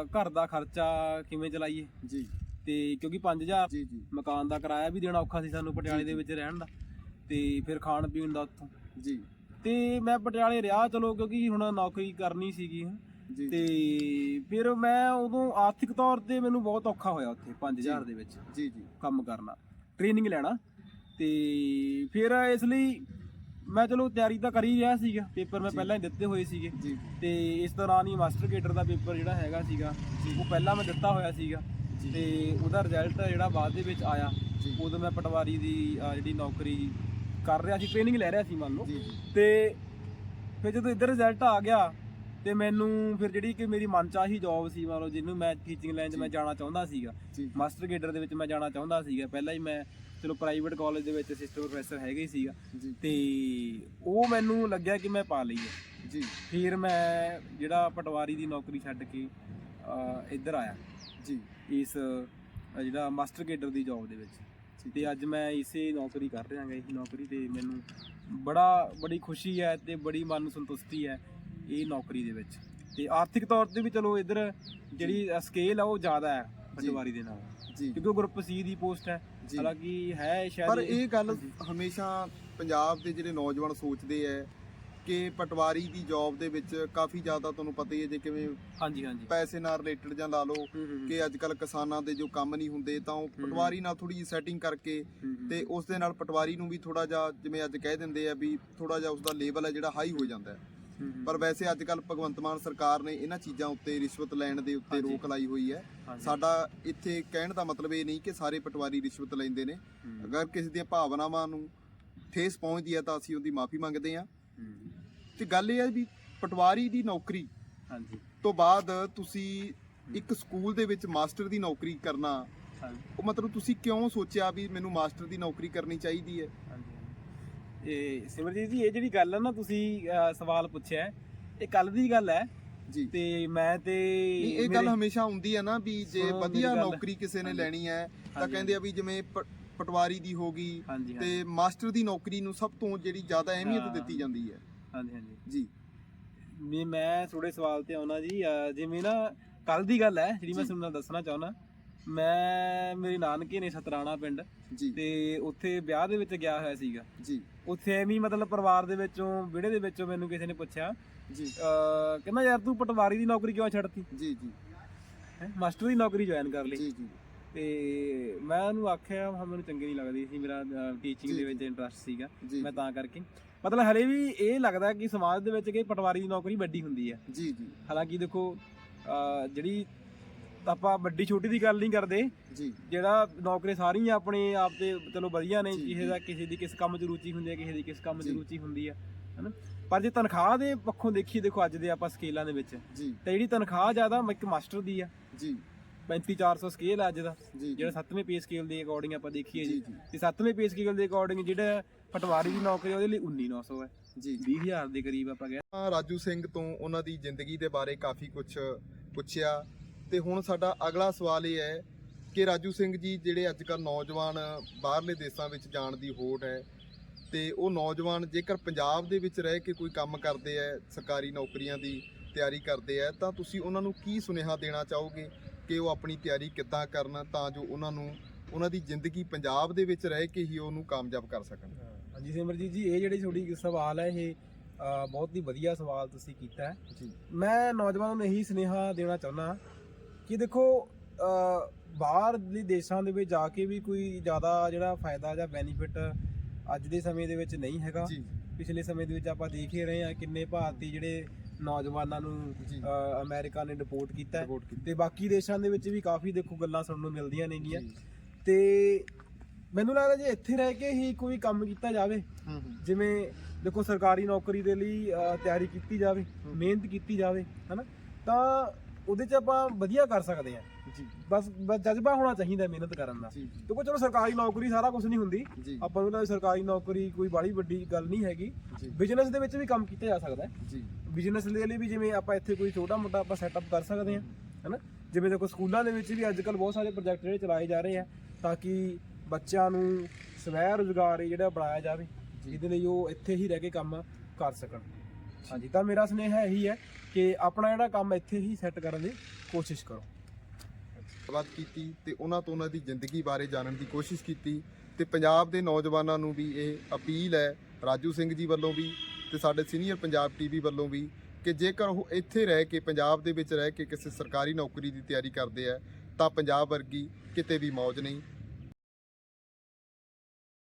ਘਰ ਦਾ ਖਰਚਾ ਕਿਵੇਂ ਚਲਾਈਏ? ਜੀ। ਤੇ ਕਿਉਂਕਿ 5000 ਜੀ ਜੀ। ਮਕਾਨ ਦਾ ਕਿਰਾਇਆ ਵੀ ਦੇਣਾ ਔਖਾ ਸੀ ਸਾਨੂੰ ਪਟਿਆਲੇ ਦੇ ਵਿੱਚ ਰਹਿਣ ਦਾ। ਤੇ ਫਿਰ ਖਾਣ ਪੀਣ ਦਾ ਉੱਥੋਂ। ਜੀ। ਤੇ ਮੈਂ ਪਟਿਆਲੇ ਰਿਹਾ ਚਲੋ ਕਿਉਂਕਿ ਹੁਣ ਨੌਕਰੀ ਕਰਨੀ ਸੀਗੀ। ਜੀ ਤੇ ਫਿਰ ਮੈਂ ਉਦੋਂ ਆਰਥਿਕ ਤੌਰ ਤੇ ਮੈਨੂੰ ਬਹੁਤ ਔਖਾ ਹੋਇਆ ਉੱਥੇ 5000 ਦੇ ਵਿੱਚ ਜੀ ਜੀ। ਕੰਮ ਕਰਨਾ ਟ੍ਰੇਨਿੰਗ ਲੈਣਾ। ਤੇ ਫਿਰ ਇਸ ਲਈ ਮੈਂ ਚਲੋ ਤਿਆਰੀ ਤਾਂ ਕਰ ਹੀ ਰਿਹਾ ਸੀਗਾ ਪੇਪਰ ਮੈਂ। ਪਹਿਲਾਂ ਹੀ ਦਿੱਤੇ ਹੋਏ ਸੀਗੇ ਜੀ ਤੇ ਇਸ ਦੌਰਾਨ ਹੀ ਮਾਸਟਰ ਗੇਟਰ ਦਾ ਪੇਪਰ ਜਿਹੜਾ ਹੈਗਾ ਸੀਗਾ ਉਹ ਪਹਿਲਾਂ ਮੈਂ ਦਿੱਤਾ ਹੋਇਆ ਸੀਗਾ। ਤੇ ਉਹਦਾ ਰਿਜ਼ਲਟ ਜਿਹੜਾ ਬਾਅਦ ਦੇ ਵਿੱਚ ਆਇਆ। ਉਦੋਂ ਮੈਂ ਪਟਵਾਰੀ ਦੀ ਅਹ, ਜਿਹੜੀ ਨੌਕਰੀ ਕਰ ਰਿਹਾ ਸੀ ਟ੍ਰੇਨਿੰਗ ਲੈ ਰਿਹਾ ਸੀ ਮੰਨ ਲਓ ਤੇ ਫਿਰ ਜਦੋਂ ਇੱਧਰ ਰਿਜ਼ਲਟ ਆ ਗਿਆ ਤੇ ਮੈਨੂੰ ਫਿਰ ਜਿਹੜੀ ਕਿ ਮੇਰੀ ਮਨਚਾਹੀ ਜੌਬ ਸੀ ਮੰਨ ਲਓ ਜਿਹਨੂੰ ਮੈਂ ਟੀਚਿੰਗ ਲਾਈਨ 'ਚ ਮੈਂ ਜਾਣਾ ਚਾਹੁੰਦਾ ਸੀਗਾ। ਮਾਸਟਰ ਗੇਡਰ ਦੇ ਵਿੱਚ ਮੈਂ ਜਾਣਾ ਚਾਹੁੰਦਾ ਸੀਗਾ। ਪਹਿਲਾਂ ਹੀ ਮੈਂ ਚਲੋ ਪ੍ਰਾਈਵੇਟ ਕਾਲਜ ਦੇ ਵਿੱਚ ਅਸਿਸਟੈਂਟ ਪ੍ਰੋਫੈਸਰ ਹੈਗੇ ਹੀ ਸੀਗਾ। ਤੇ ਉਹ ਮੈਨੂੰ ਲੱਗਿਆ ਕਿ ਮੈਂ ਪਾ ਲਈ ਹੈ। ਜੀ। ਫਿਰ ਮੈਂ ਜਿਹੜਾ ਪਟਵਾਰੀ ਦੀ ਨੌਕਰੀ ਛੱਡ ਕੇ ਇੱਧਰ ਆਇਆ। ਜੀ। ਇਸ ਜਿਹੜਾ ਮਾਸਟਰ ਗੇਡਰ ਦੀ ਜੌਬ ਦੇ ਵਿੱਚ। ਤੇ ਅੱਜ ਮੈਂ ਇਸੇ ਨੌਕਰੀ ਕਰ ਰਿਹਾ ਹਾਂ ਇਹੀ ਨੌਕਰੀ ਤੇ ਮੈਨੂੰ ਬੜਾ ਬੜੀ ਖੁਸ਼ੀ ਹੈ ਤੇ ਬੜੀ ਮਨ ਨੂੰ ਸੰਤੁਸ਼ਟੀ ਹੈ ਇਹ ਨੌਕਰੀ ਦੇ ਵਿੱਚ। ਤੇ ਆਰਥਿਕ ਤੌਰ ਤੇ ਵੀ ਚਲੋ ਇੱਧਰ ਜਿਹੜੀ ਸਕੇਲ ਆ ਉਹ ਜ਼ਿਆਦਾ ਹੈ ਪਟਵਾਰੀ ਦੇ ਨਾਲ। ਜੀ। ਕਿਉਂਕਿ ਉਹ ਗਰੁੱਪ ਸੀ ਦੀ ਪੋਸਟ ਹੈ। ਹਾਲਾਂਕਿ ਹੈ ਸ਼ਾਇਦ ਪਰ ਇਹ ਗੱਲ। ਹਮੇਸ਼ਾ ਪੰਜਾਬ ਦੇ ਜਿਹੜੇ ਨੌਜਵਾਨ ਸੋਚਦੇ ਐ ਕਿ ਪਟਵਾਰੀ ਦੀ ਜੌਬ ਦੇ ਵਿੱਚ ਕਾਫੀ ਜ਼ਿਆਦਾ ਤੁਹਾਨੂੰ ਪਤਾ ਹੀ ਹੈ ਜੇ ਕਿਵੇਂ ਹਾਂਜੀ ਹਾਂਜੀ। ਪੈਸੇ ਨਾਲ ਰਿਲੇਟਡ ਜਾਂ ਲਾ ਲਓ ਕਿ ਅੱਜ ਕੱਲ ਕਿਸਾਨਾਂ ਦੇ ਜੋ ਕੰਮ ਨਹੀਂ ਹੁੰਦੇ ਤਾਂ ਉਹ ਪਟਵਾਰੀ ਨਾਲ ਥੋੜੀ ਜਿਹੀ ਸੈਟਿੰਗ ਕਰਕੇ ਤੇ ਉਸ ਦੇ ਨਾਲ ਪਟਵਾਰੀ ਨੂੰ ਵੀ ਥੋੜਾ ਜਿਹਾ ਜਿਵੇਂ ਅੱਜ ਕਹਿ ਦਿੰਦੇ ਆ ਵੀ ਥੋੜਾ ਜਿਹਾ ਉਸ ਦਾ ਲੈਵਲ ਹੈ ਜਿਹੜਾ ਹਾਈ ਹੋ ਜਾਂਦਾ ਹੂੰ, ਪਰ ਵੈਸੇ ਅੱਜ ਕੱਲ ਭਗਵੰਤ ਮਾਨ ਸਰਕਾਰ ਨੇ ਇਹਨਾਂ ਚੀਜ਼ਾਂ ਉੱਤੇ ਰਿਸ਼ਵਤ ਲੈਣ ਦੇ ਉੱਤੇ। ਰੋਕ ਲਾਈ ਹੋਈ ਹੈ। ਸਾਡਾ ਇੱਥੇ ਕਹਿਣ ਦਾ ਮਤਲਬ ਇਹ ਨਹੀਂ ਕਿ ਸਾਰੇ ਪਟਵਾਰੀ ਰਿਸ਼ਵਤ ਲੈਂਦੇ ਨੇ। ਅਗਰ ਕਿਸੇ ਦੀਆਂ ਭਾਵਨਾਵਾਂ ਨੂੰ ਠੇਸ ਪਹੁੰਚਦੀ ਹੈ ਤਾਂ ਅਸੀਂ ਉਹਦੀ ਮਾਫੀ ਮੰਗਦੇ ਹਾਂ। ਹੂੰ, ਤੇ ਗੱਲ ਇਹ ਹੈ ਵੀ ਪਟਵਾਰੀ ਦੀ ਨੌਕਰੀ ਹਾਂਜੀ। ਤੋਂ ਬਾਅਦ ਤੁਸੀਂ ਇੱਕ ਸਕੂਲ ਦੇ ਵਿੱਚ ਮਾਸਟਰ ਦੀ ਨੌਕਰੀ ਕਰਨਾ ਹਾਂਜੀ। ਉਹ ਮਤਲਬ ਤੁਸੀਂ ਕਿਉਂ ਸੋਚਿਆ ਵੀ ਮੈਨੂੰ ਮਾਸਟਰ ਦੀ ਨੌਕਰੀ ਕਰਨੀ ਚਾਹੀਦੀ ਹੈ? ਹਾਂਜੀ। ਇਹ ਸਿਮਰਜੀਤ ਜੀ ਇਹ ਜਿਹੜੀ ਗੱਲ ਹੈ ਨਾ ਤੁਸੀਂ ਅਹ, ਸਵਾਲ ਪੁੱਛਿਆ ਹੈ, ਇਹ ਕੱਲ ਦੀ ਗੱਲ ਹੈ। ਜੀ। ਤੇ ਮੈਂ ਤੇ ਨਹੀਂ ਇਹ ਗੱਲ ਮੇਰੇ- ਹਮੇਸ਼ਾ ਹੁੰਦੀ ਹੈ ਨਾ ਵੀ ਜੇ ਸੁਣੋ ਮੇਰੀ ਵਧੀਆ ਗੱਲ। ਨੌਕਰੀ ਕਿਸੇ ਨੇ ਹਾਂਜੀ। ਲੈਣੀ ਹੈ ਤਾਂ ਹਾਂਜੀ, ਕਹਿੰਦੇ ਆ ਵੀ ਜਿਵੇਂ ਪ- ਪਟਵਾਰੀ ਦੀ ਹੋ ਗਈ ਹਾਂਜੀ ਹਾਂਜੀ। ਤੇ ਮਾਸਟਰ ਦੀ ਨੌਕਰੀ ਨੂੰ ਸਭ ਤੋਂ ਜਿਹੜੀ ਜ਼ਿਆਦਾ ਅਹਿਮੀਅਤ ਹਾਂ। ਦਿੱਤੀ ਜਾਂਦੀ ਹੈ। ਹਾਂਜੀ ਹਾਂਜੀ। ਜੀ। ਵੀ ਮੈਂ ਥੋੜੇ ਸਵਾਲ ਤੇ ਆਉਣਾ ਜੀ ਅਹ, ਜਿਵੇਂ ਨਾ ਕੱਲ ਦੀ ਗੱਲ ਹੈ ਜਿਹੜੀ ਮੈਂ ਜੀ। ਤੁਹਾਨੂੰ ਦੱਸਣਾ ਚਾਹੁੰਦਾ ਮੈਂ ਮੇਰੇ ਨਾਨਕੇ ਨੇ ਸਤਰਾਣਾ ਪਿੰਡ ਜੀ। ਤੇ ਉੱਥੇ ਵਿਆਹ ਦੇ ਵਿੱਚ ਗਿਆ ਹੋਇਆ ਸੀਗਾ। ਜੀ। ਉੱਥੇ ਐਵੇਂ ਹੀ ਮਤਲਬ ਪਰਿਵਾਰ ਦੇ ਵਿੱਚੋਂ ਵਿਹੜੇ ਦੇ ਵਿੱਚੋਂ ਮੈਨੂੰ ਕਿਸੇ ਨੇ ਪੁੱਛਿਆ ਜੀ। ਅਹ, ਕਹਿੰਦਾ ਯਾਰ ਤੂੰ ਪਟਵਾਰੀ ਦੀ ਨੌਕਰੀ ਕਿਉਂ ਛੱਡਤੀ? ਜੀ ਜੀ। ਹੈਂ? ਮਾਸਟਰ ਦੀ ਨੌਕਰੀ ਜੁਆਇਨ ਕਰ ਲਈ। ਜੀ ਜੀ। ਤੇ ਮੈਂ ਉਹਨੂੰ ਆਖਿਆ ਹਾਂ ਮੈਨੂੰ ਚੰਗੀ ਨਹੀਂ ਲੱਗਦੀ ਸੀ ਮੇਰਾ ਟੀਚਿੰਗ ਦੇ ਵਿੱਚ। ਇੰਟਰਸਟ ਸੀਗਾ ਜੀ ਮੈਂ ਤਾਂ ਕਰਕੇ। ਮਤਲਬ ਹਲੇ ਵੀ ਇਹ ਲੱਗਦਾ ਕਿ ਸਮਾਜ ਦੇ ਵਿੱਚ ਕਿ ਪਟਵਾਰੀ ਦੀ ਨੌਕਰੀ ਵੱਡੀ ਹੁੰਦੀ ਹੈ। ਜੀ ਜੀ। ਹਾਲਾਂਕਿ ਦੇਖੋ ਅਹ ਜਿਹੜੀ ਆਪਾਂ ਵੱਡੀ ਛੋਟੀ ਦੀ ਗੱਲ ਨਹੀਂ ਕਰਦੇ। ਜੀ। ਜਿਹੜਾ ਨੌਕਰੀ ਸਾਰੀਆਂ ਆਪਣੇ ਆਪ ਤੇ ਚਲੋ ਵਧੀਆ ਨੇ ਕਿਸੇ। ਦਾ ਕਿਸੇ ਦੀ ਕਿਸ ਕੰਮ 'ਚ ਰੁਚੀ ਹੁੰਦੀ ਹੈ ਕਿਸੇ ਦੀ ਕਿਸ ਕੰਮ 'ਚ। ਰੁਚੀ ਹੁੰਦੀ ਹੈ ਹਨਾ? ਪਰ ਜੇ ਤਨਖਾਹ ਦੇ ਪੱਖੋਂ ਦੇਖੀਏ ਦੇਖੋ ਅੱਜ ਦੇ ਆਪਾਂ ਸਕੇਲਾਂ ਦੇ ਵਿੱਚ ਜੀ। ਤਾਂ ਜਿਹੜੀ ਤਨਖਾਹ ਜ਼ਿਆਦਾ ਇੱਕ ਮਾਸਟਰ ਦੀ ਆ। ਜੀ। 35400 ਸਕੇਲ ਆ ਅੱਜ ਦਾ। ਜਿਹੜਾ 7ਵੇਂ ਪੇ ਸਕੇਲ ਦੇ ਅਕੋਰਡਿੰਗ ਆਪਾਂ ਦੇਖੀਏ ਜੀ ਤੇ 7ਵੇਂ ਪੇ ਸਕੇਲ ਦੇ ਅਕੋਰਡਿੰਗ ਜਿਹੜਾ ਪਟਵਾਰੀ ਦੀ ਨੌਕਰੀ ਉਹਦੇ ਲਈ 19900 ਹੈ ਜੀ। 20000 ਦੇ ਕਰੀਬ ਆਪਾਂ ਤਾਂ ਰਾਜੂ ਸਿੰਘ ਤੋਂ ਉਹਨਾਂ ਦੀ ਜ਼ਿੰਦਗੀ ਦੇ ਬਾਰੇ ਕਾਫੀ ਕੁਝ ਪੁੱਛਿਆ। ਤੇ ਹੁਣ ਸਾਡਾ ਅਗਲਾ ਸਵਾਲ ਇਹ ਹੈ ਕਿ ਰਾਜੂ ਸਿੰਘ ਜੀ ਜਿਹੜੇ ਅੱਜ ਕੱਲ੍ਹ ਨੌਜਵਾਨ ਬਾਹਰਲੇ ਦੇਸ਼ਾਂ ਵਿੱਚ ਜਾਣ ਦੀ ਹੋੜ ਹੈ ਤੇ ਉਹ ਨੌਜਵਾਨ ਜੇਕਰ ਪੰਜਾਬ ਦੇ ਵਿੱਚ ਰਹਿ ਕੇ ਕੋਈ ਕੰਮ ਕਰਦੇ ਹੈ ਸਰਕਾਰੀ ਨੌਕਰੀਆਂ ਦੀ ਤਿਆਰੀ ਕਰਦੇ ਹੈ ਤਾਂ ਤੁਸੀਂ ਉਹਨਾਂ ਨੂੰ ਕੀ ਸੁਨੇਹਾ ਦੇਣਾ ਚਾਹੋਗੇ ਕਿ ਉਹ ਆਪਣੀ ਤਿਆਰੀ ਕਿੱਦਾਂ ਕਰਨ ਤਾਂ ਜੋ ਉਹਨਾਂ ਨੂੰ ਉਹਨਾਂ ਦੀ ਜ਼ਿੰਦਗੀ ਪੰਜਾਬ ਦੇ ਵਿੱਚ ਰਹਿ ਕੇ ਹੀ ਉਹਨੂੰ ਕਾਮਯਾਬ ਕਰ ਸਕਣ? ਹਾਂਜੀ ਸਿਮਰਜੀਤ ਜੀ ਇਹ ਜਿਹੜੀ ਤੁਹਾਡੀ ਸਵਾਲ ਹੈ ਇਹ ਬਹੁਤ ਹੀ ਵਧੀਆ ਸਵਾਲ ਤੁਸੀਂ ਕੀਤਾ ਹੈ। ਜੀ। ਮੈਂ ਨੌਜਵਾਨਾਂ ਨੂੰ ਇਹੀ ਸੁਨੇਹਾ ਦੇਣਾ ਚਾਹੁੰਦਾ ਕਿ ਦੇਖੋ ਬਾਹਰਲੇ ਦੇਸ਼ਾਂ ਦੇ ਵਿੱਚ ਜਾ ਕੇ ਵੀ ਕੋਈ ਜ਼ਿਆਦਾ ਜਿਹੜਾ ਫਾਇਦਾ ਜਾਂ ਬੈਨੀਫਿਟ ਅੱਜ ਦੇ ਸਮੇਂ ਦੇ ਵਿੱਚ ਨਹੀਂ ਹੈਗਾ। ਪਿਛਲੇ ਸਮੇਂ ਦੇ ਵਿੱਚ ਆਪਾਂ ਦੇਖ ਹੀ ਰਹੇ ਹਾਂ ਕਿੰਨੇ ਭਾਰਤੀ ਜਿਹੜੇ ਨੌਜਵਾਨਾਂ ਨੂੰ ਅਮਰੀਕਾ ਨੇ ਡਿਪੋਰਟ ਕੀਤਾ ਤੇ ਬਾਕੀ ਦੇਸ਼ਾਂ ਦੇ ਵਿੱਚ ਵੀ ਕਾਫੀ ਦੇਖੋ ਗੱਲਾਂ ਸੁਣਨ ਨੂੰ ਮਿਲਦੀਆਂ ਨੇਗੀਆਂ। ਤੇ ਮੈਨੂੰ ਲੱਗਦਾ ਜੇ ਇੱਥੇ ਰਹਿ ਕੇ ਹੀ ਕੋਈ ਕੰਮ ਕੀਤਾ ਜਾਵੇ ਜਿਵੇਂ ਦੇਖੋ ਸਰਕਾਰੀ ਨੌਕਰੀ ਦੇ ਲਈ ਤਿਆਰੀ ਕੀਤੀ ਜਾਵੇ। ਮਿਹਨਤ ਕੀਤੀ ਜਾਵੇ ਹਨਾ? ਤਾਂ ਉਹਦੇ 'ਚ ਆਪਾਂ ਵਧੀਆ ਕਰ ਸਕਦੇ ਆ ਜੀ। ਬਸ ਬਸ ਜਜ਼ਬਾ ਹੋਣਾ ਚਾਹੀਦਾ ਮਿਹਨਤ ਕਰਨ ਦਾ। ਜੀ ਦੇਖੋ ਚਲੋ ਸਰਕਾਰੀ ਨੌਕਰੀ ਸਾਰਾ ਕੁਝ ਨਹੀਂ ਹੁੰਦੀ। ਜੀ। ਆਪਾਂ ਨੂੰ ਲੱਗਦਾ ਸਰਕਾਰੀ ਨੌਕਰੀ ਕੋਈ ਬੜੀ ਵੱਡੀ ਗੱਲ ਨਹੀਂ ਹੈਗੀ। ਜੀ। ਬਿਜ਼ਨਸ ਦੇ ਵਿੱਚ ਵੀ ਕੰਮ ਕੀਤਾ ਜਾ ਸਕਦਾ ਹੈ। ਜੀ। ਬਿਜ਼ਨਸ ਦੇ ਲਈ ਵੀ ਜਿਵੇਂ ਆਪਾਂ ਇੱਥੇ ਕੋਈ ਛੋਟਾ ਮੋਟਾ ਆਪਾਂ ਸੈਟਅਪ ਕਰ ਸਕਦੇ ਹਾਂ ਹੈਨਾ? ਜਿਵੇਂ ਦੇਖੋ ਸਕੂਲਾਂ ਦੇ ਵਿੱਚ ਵੀ ਅੱਜ ਕੱਲ ਬਹੁਤ ਸਾਰੇ ਪ੍ਰੋਜੈਕਟ ਜਿਹੜੇ ਚਲਾਏ ਜਾ ਰਹੇ ਆ ਤਾਂ ਕਿ ਬੱਚਿਆਂ ਨੂੰ ਸਵੈ ਰੋਜ਼ਗਾਰ ਜਿਹੜਾ ਬਣਾਇਆ ਜਾਵੇ ਜਿਹਦੇ ਲਈ ਉਹ ਇੱਥੇ ਹੀ ਰਹਿ ਕੇ ਕੰਮ ਕਰ ਸਕਣ। ਹਾਂਜੀ ਤਾਂ ਮੇਰਾ ਸੁਨੇਹਾ ਇਹੀ ਹੈ ਕਿ ਆਪਣਾ ਜਿਹੜਾ ਕੰਮ ਇੱਥੇ ਹੀ ਸੈੱਟ ਕਰਨ ਦੀ ਕੋਸ਼ਿਸ਼ ਕਰੋ। ਗੱਲਬਾਤ ਕੀਤੀ ਤੇ ਉਹਨਾਂ ਤੋਂ ਉਹਨਾਂ ਦੀ ਜ਼ਿੰਦਗੀ ਬਾਰੇ ਜਾਣਨ ਦੀ ਕੋਸ਼ਿਸ਼ ਕੀਤੀ ਤੇ ਪੰਜਾਬ ਦੇ ਨੌਜਵਾਨਾਂ ਨੂੰ ਵੀ ਇਹ ਅਪੀਲ ਹੈ, ਰਾਜੂ ਸਿੰਘ ਜੀ ਵੱਲੋਂ ਵੀ ਤੇ ਸਾਡੇ ਸੀਨੀਅਰ ਪੰਜਾਬ ਟੀਵੀ ਵੱਲੋਂ ਵੀ ਕਿ ਜੇਕਰ ਉਹ ਇੱਥੇ ਰਹਿ ਕੇ, ਪੰਜਾਬ ਦੇ ਵਿੱਚ ਰਹਿ ਕੇ ਕਿਸੇ ਸਰਕਾਰੀ ਨੌਕਰੀ ਦੀ ਤਿਆਰੀ ਕਰਦੇ ਆ, ਤਾਂ ਪੰਜਾਬ ਵਰਗੀ ਕਿਤੇ ਵੀ ਮੌਜ ਨਹੀਂ।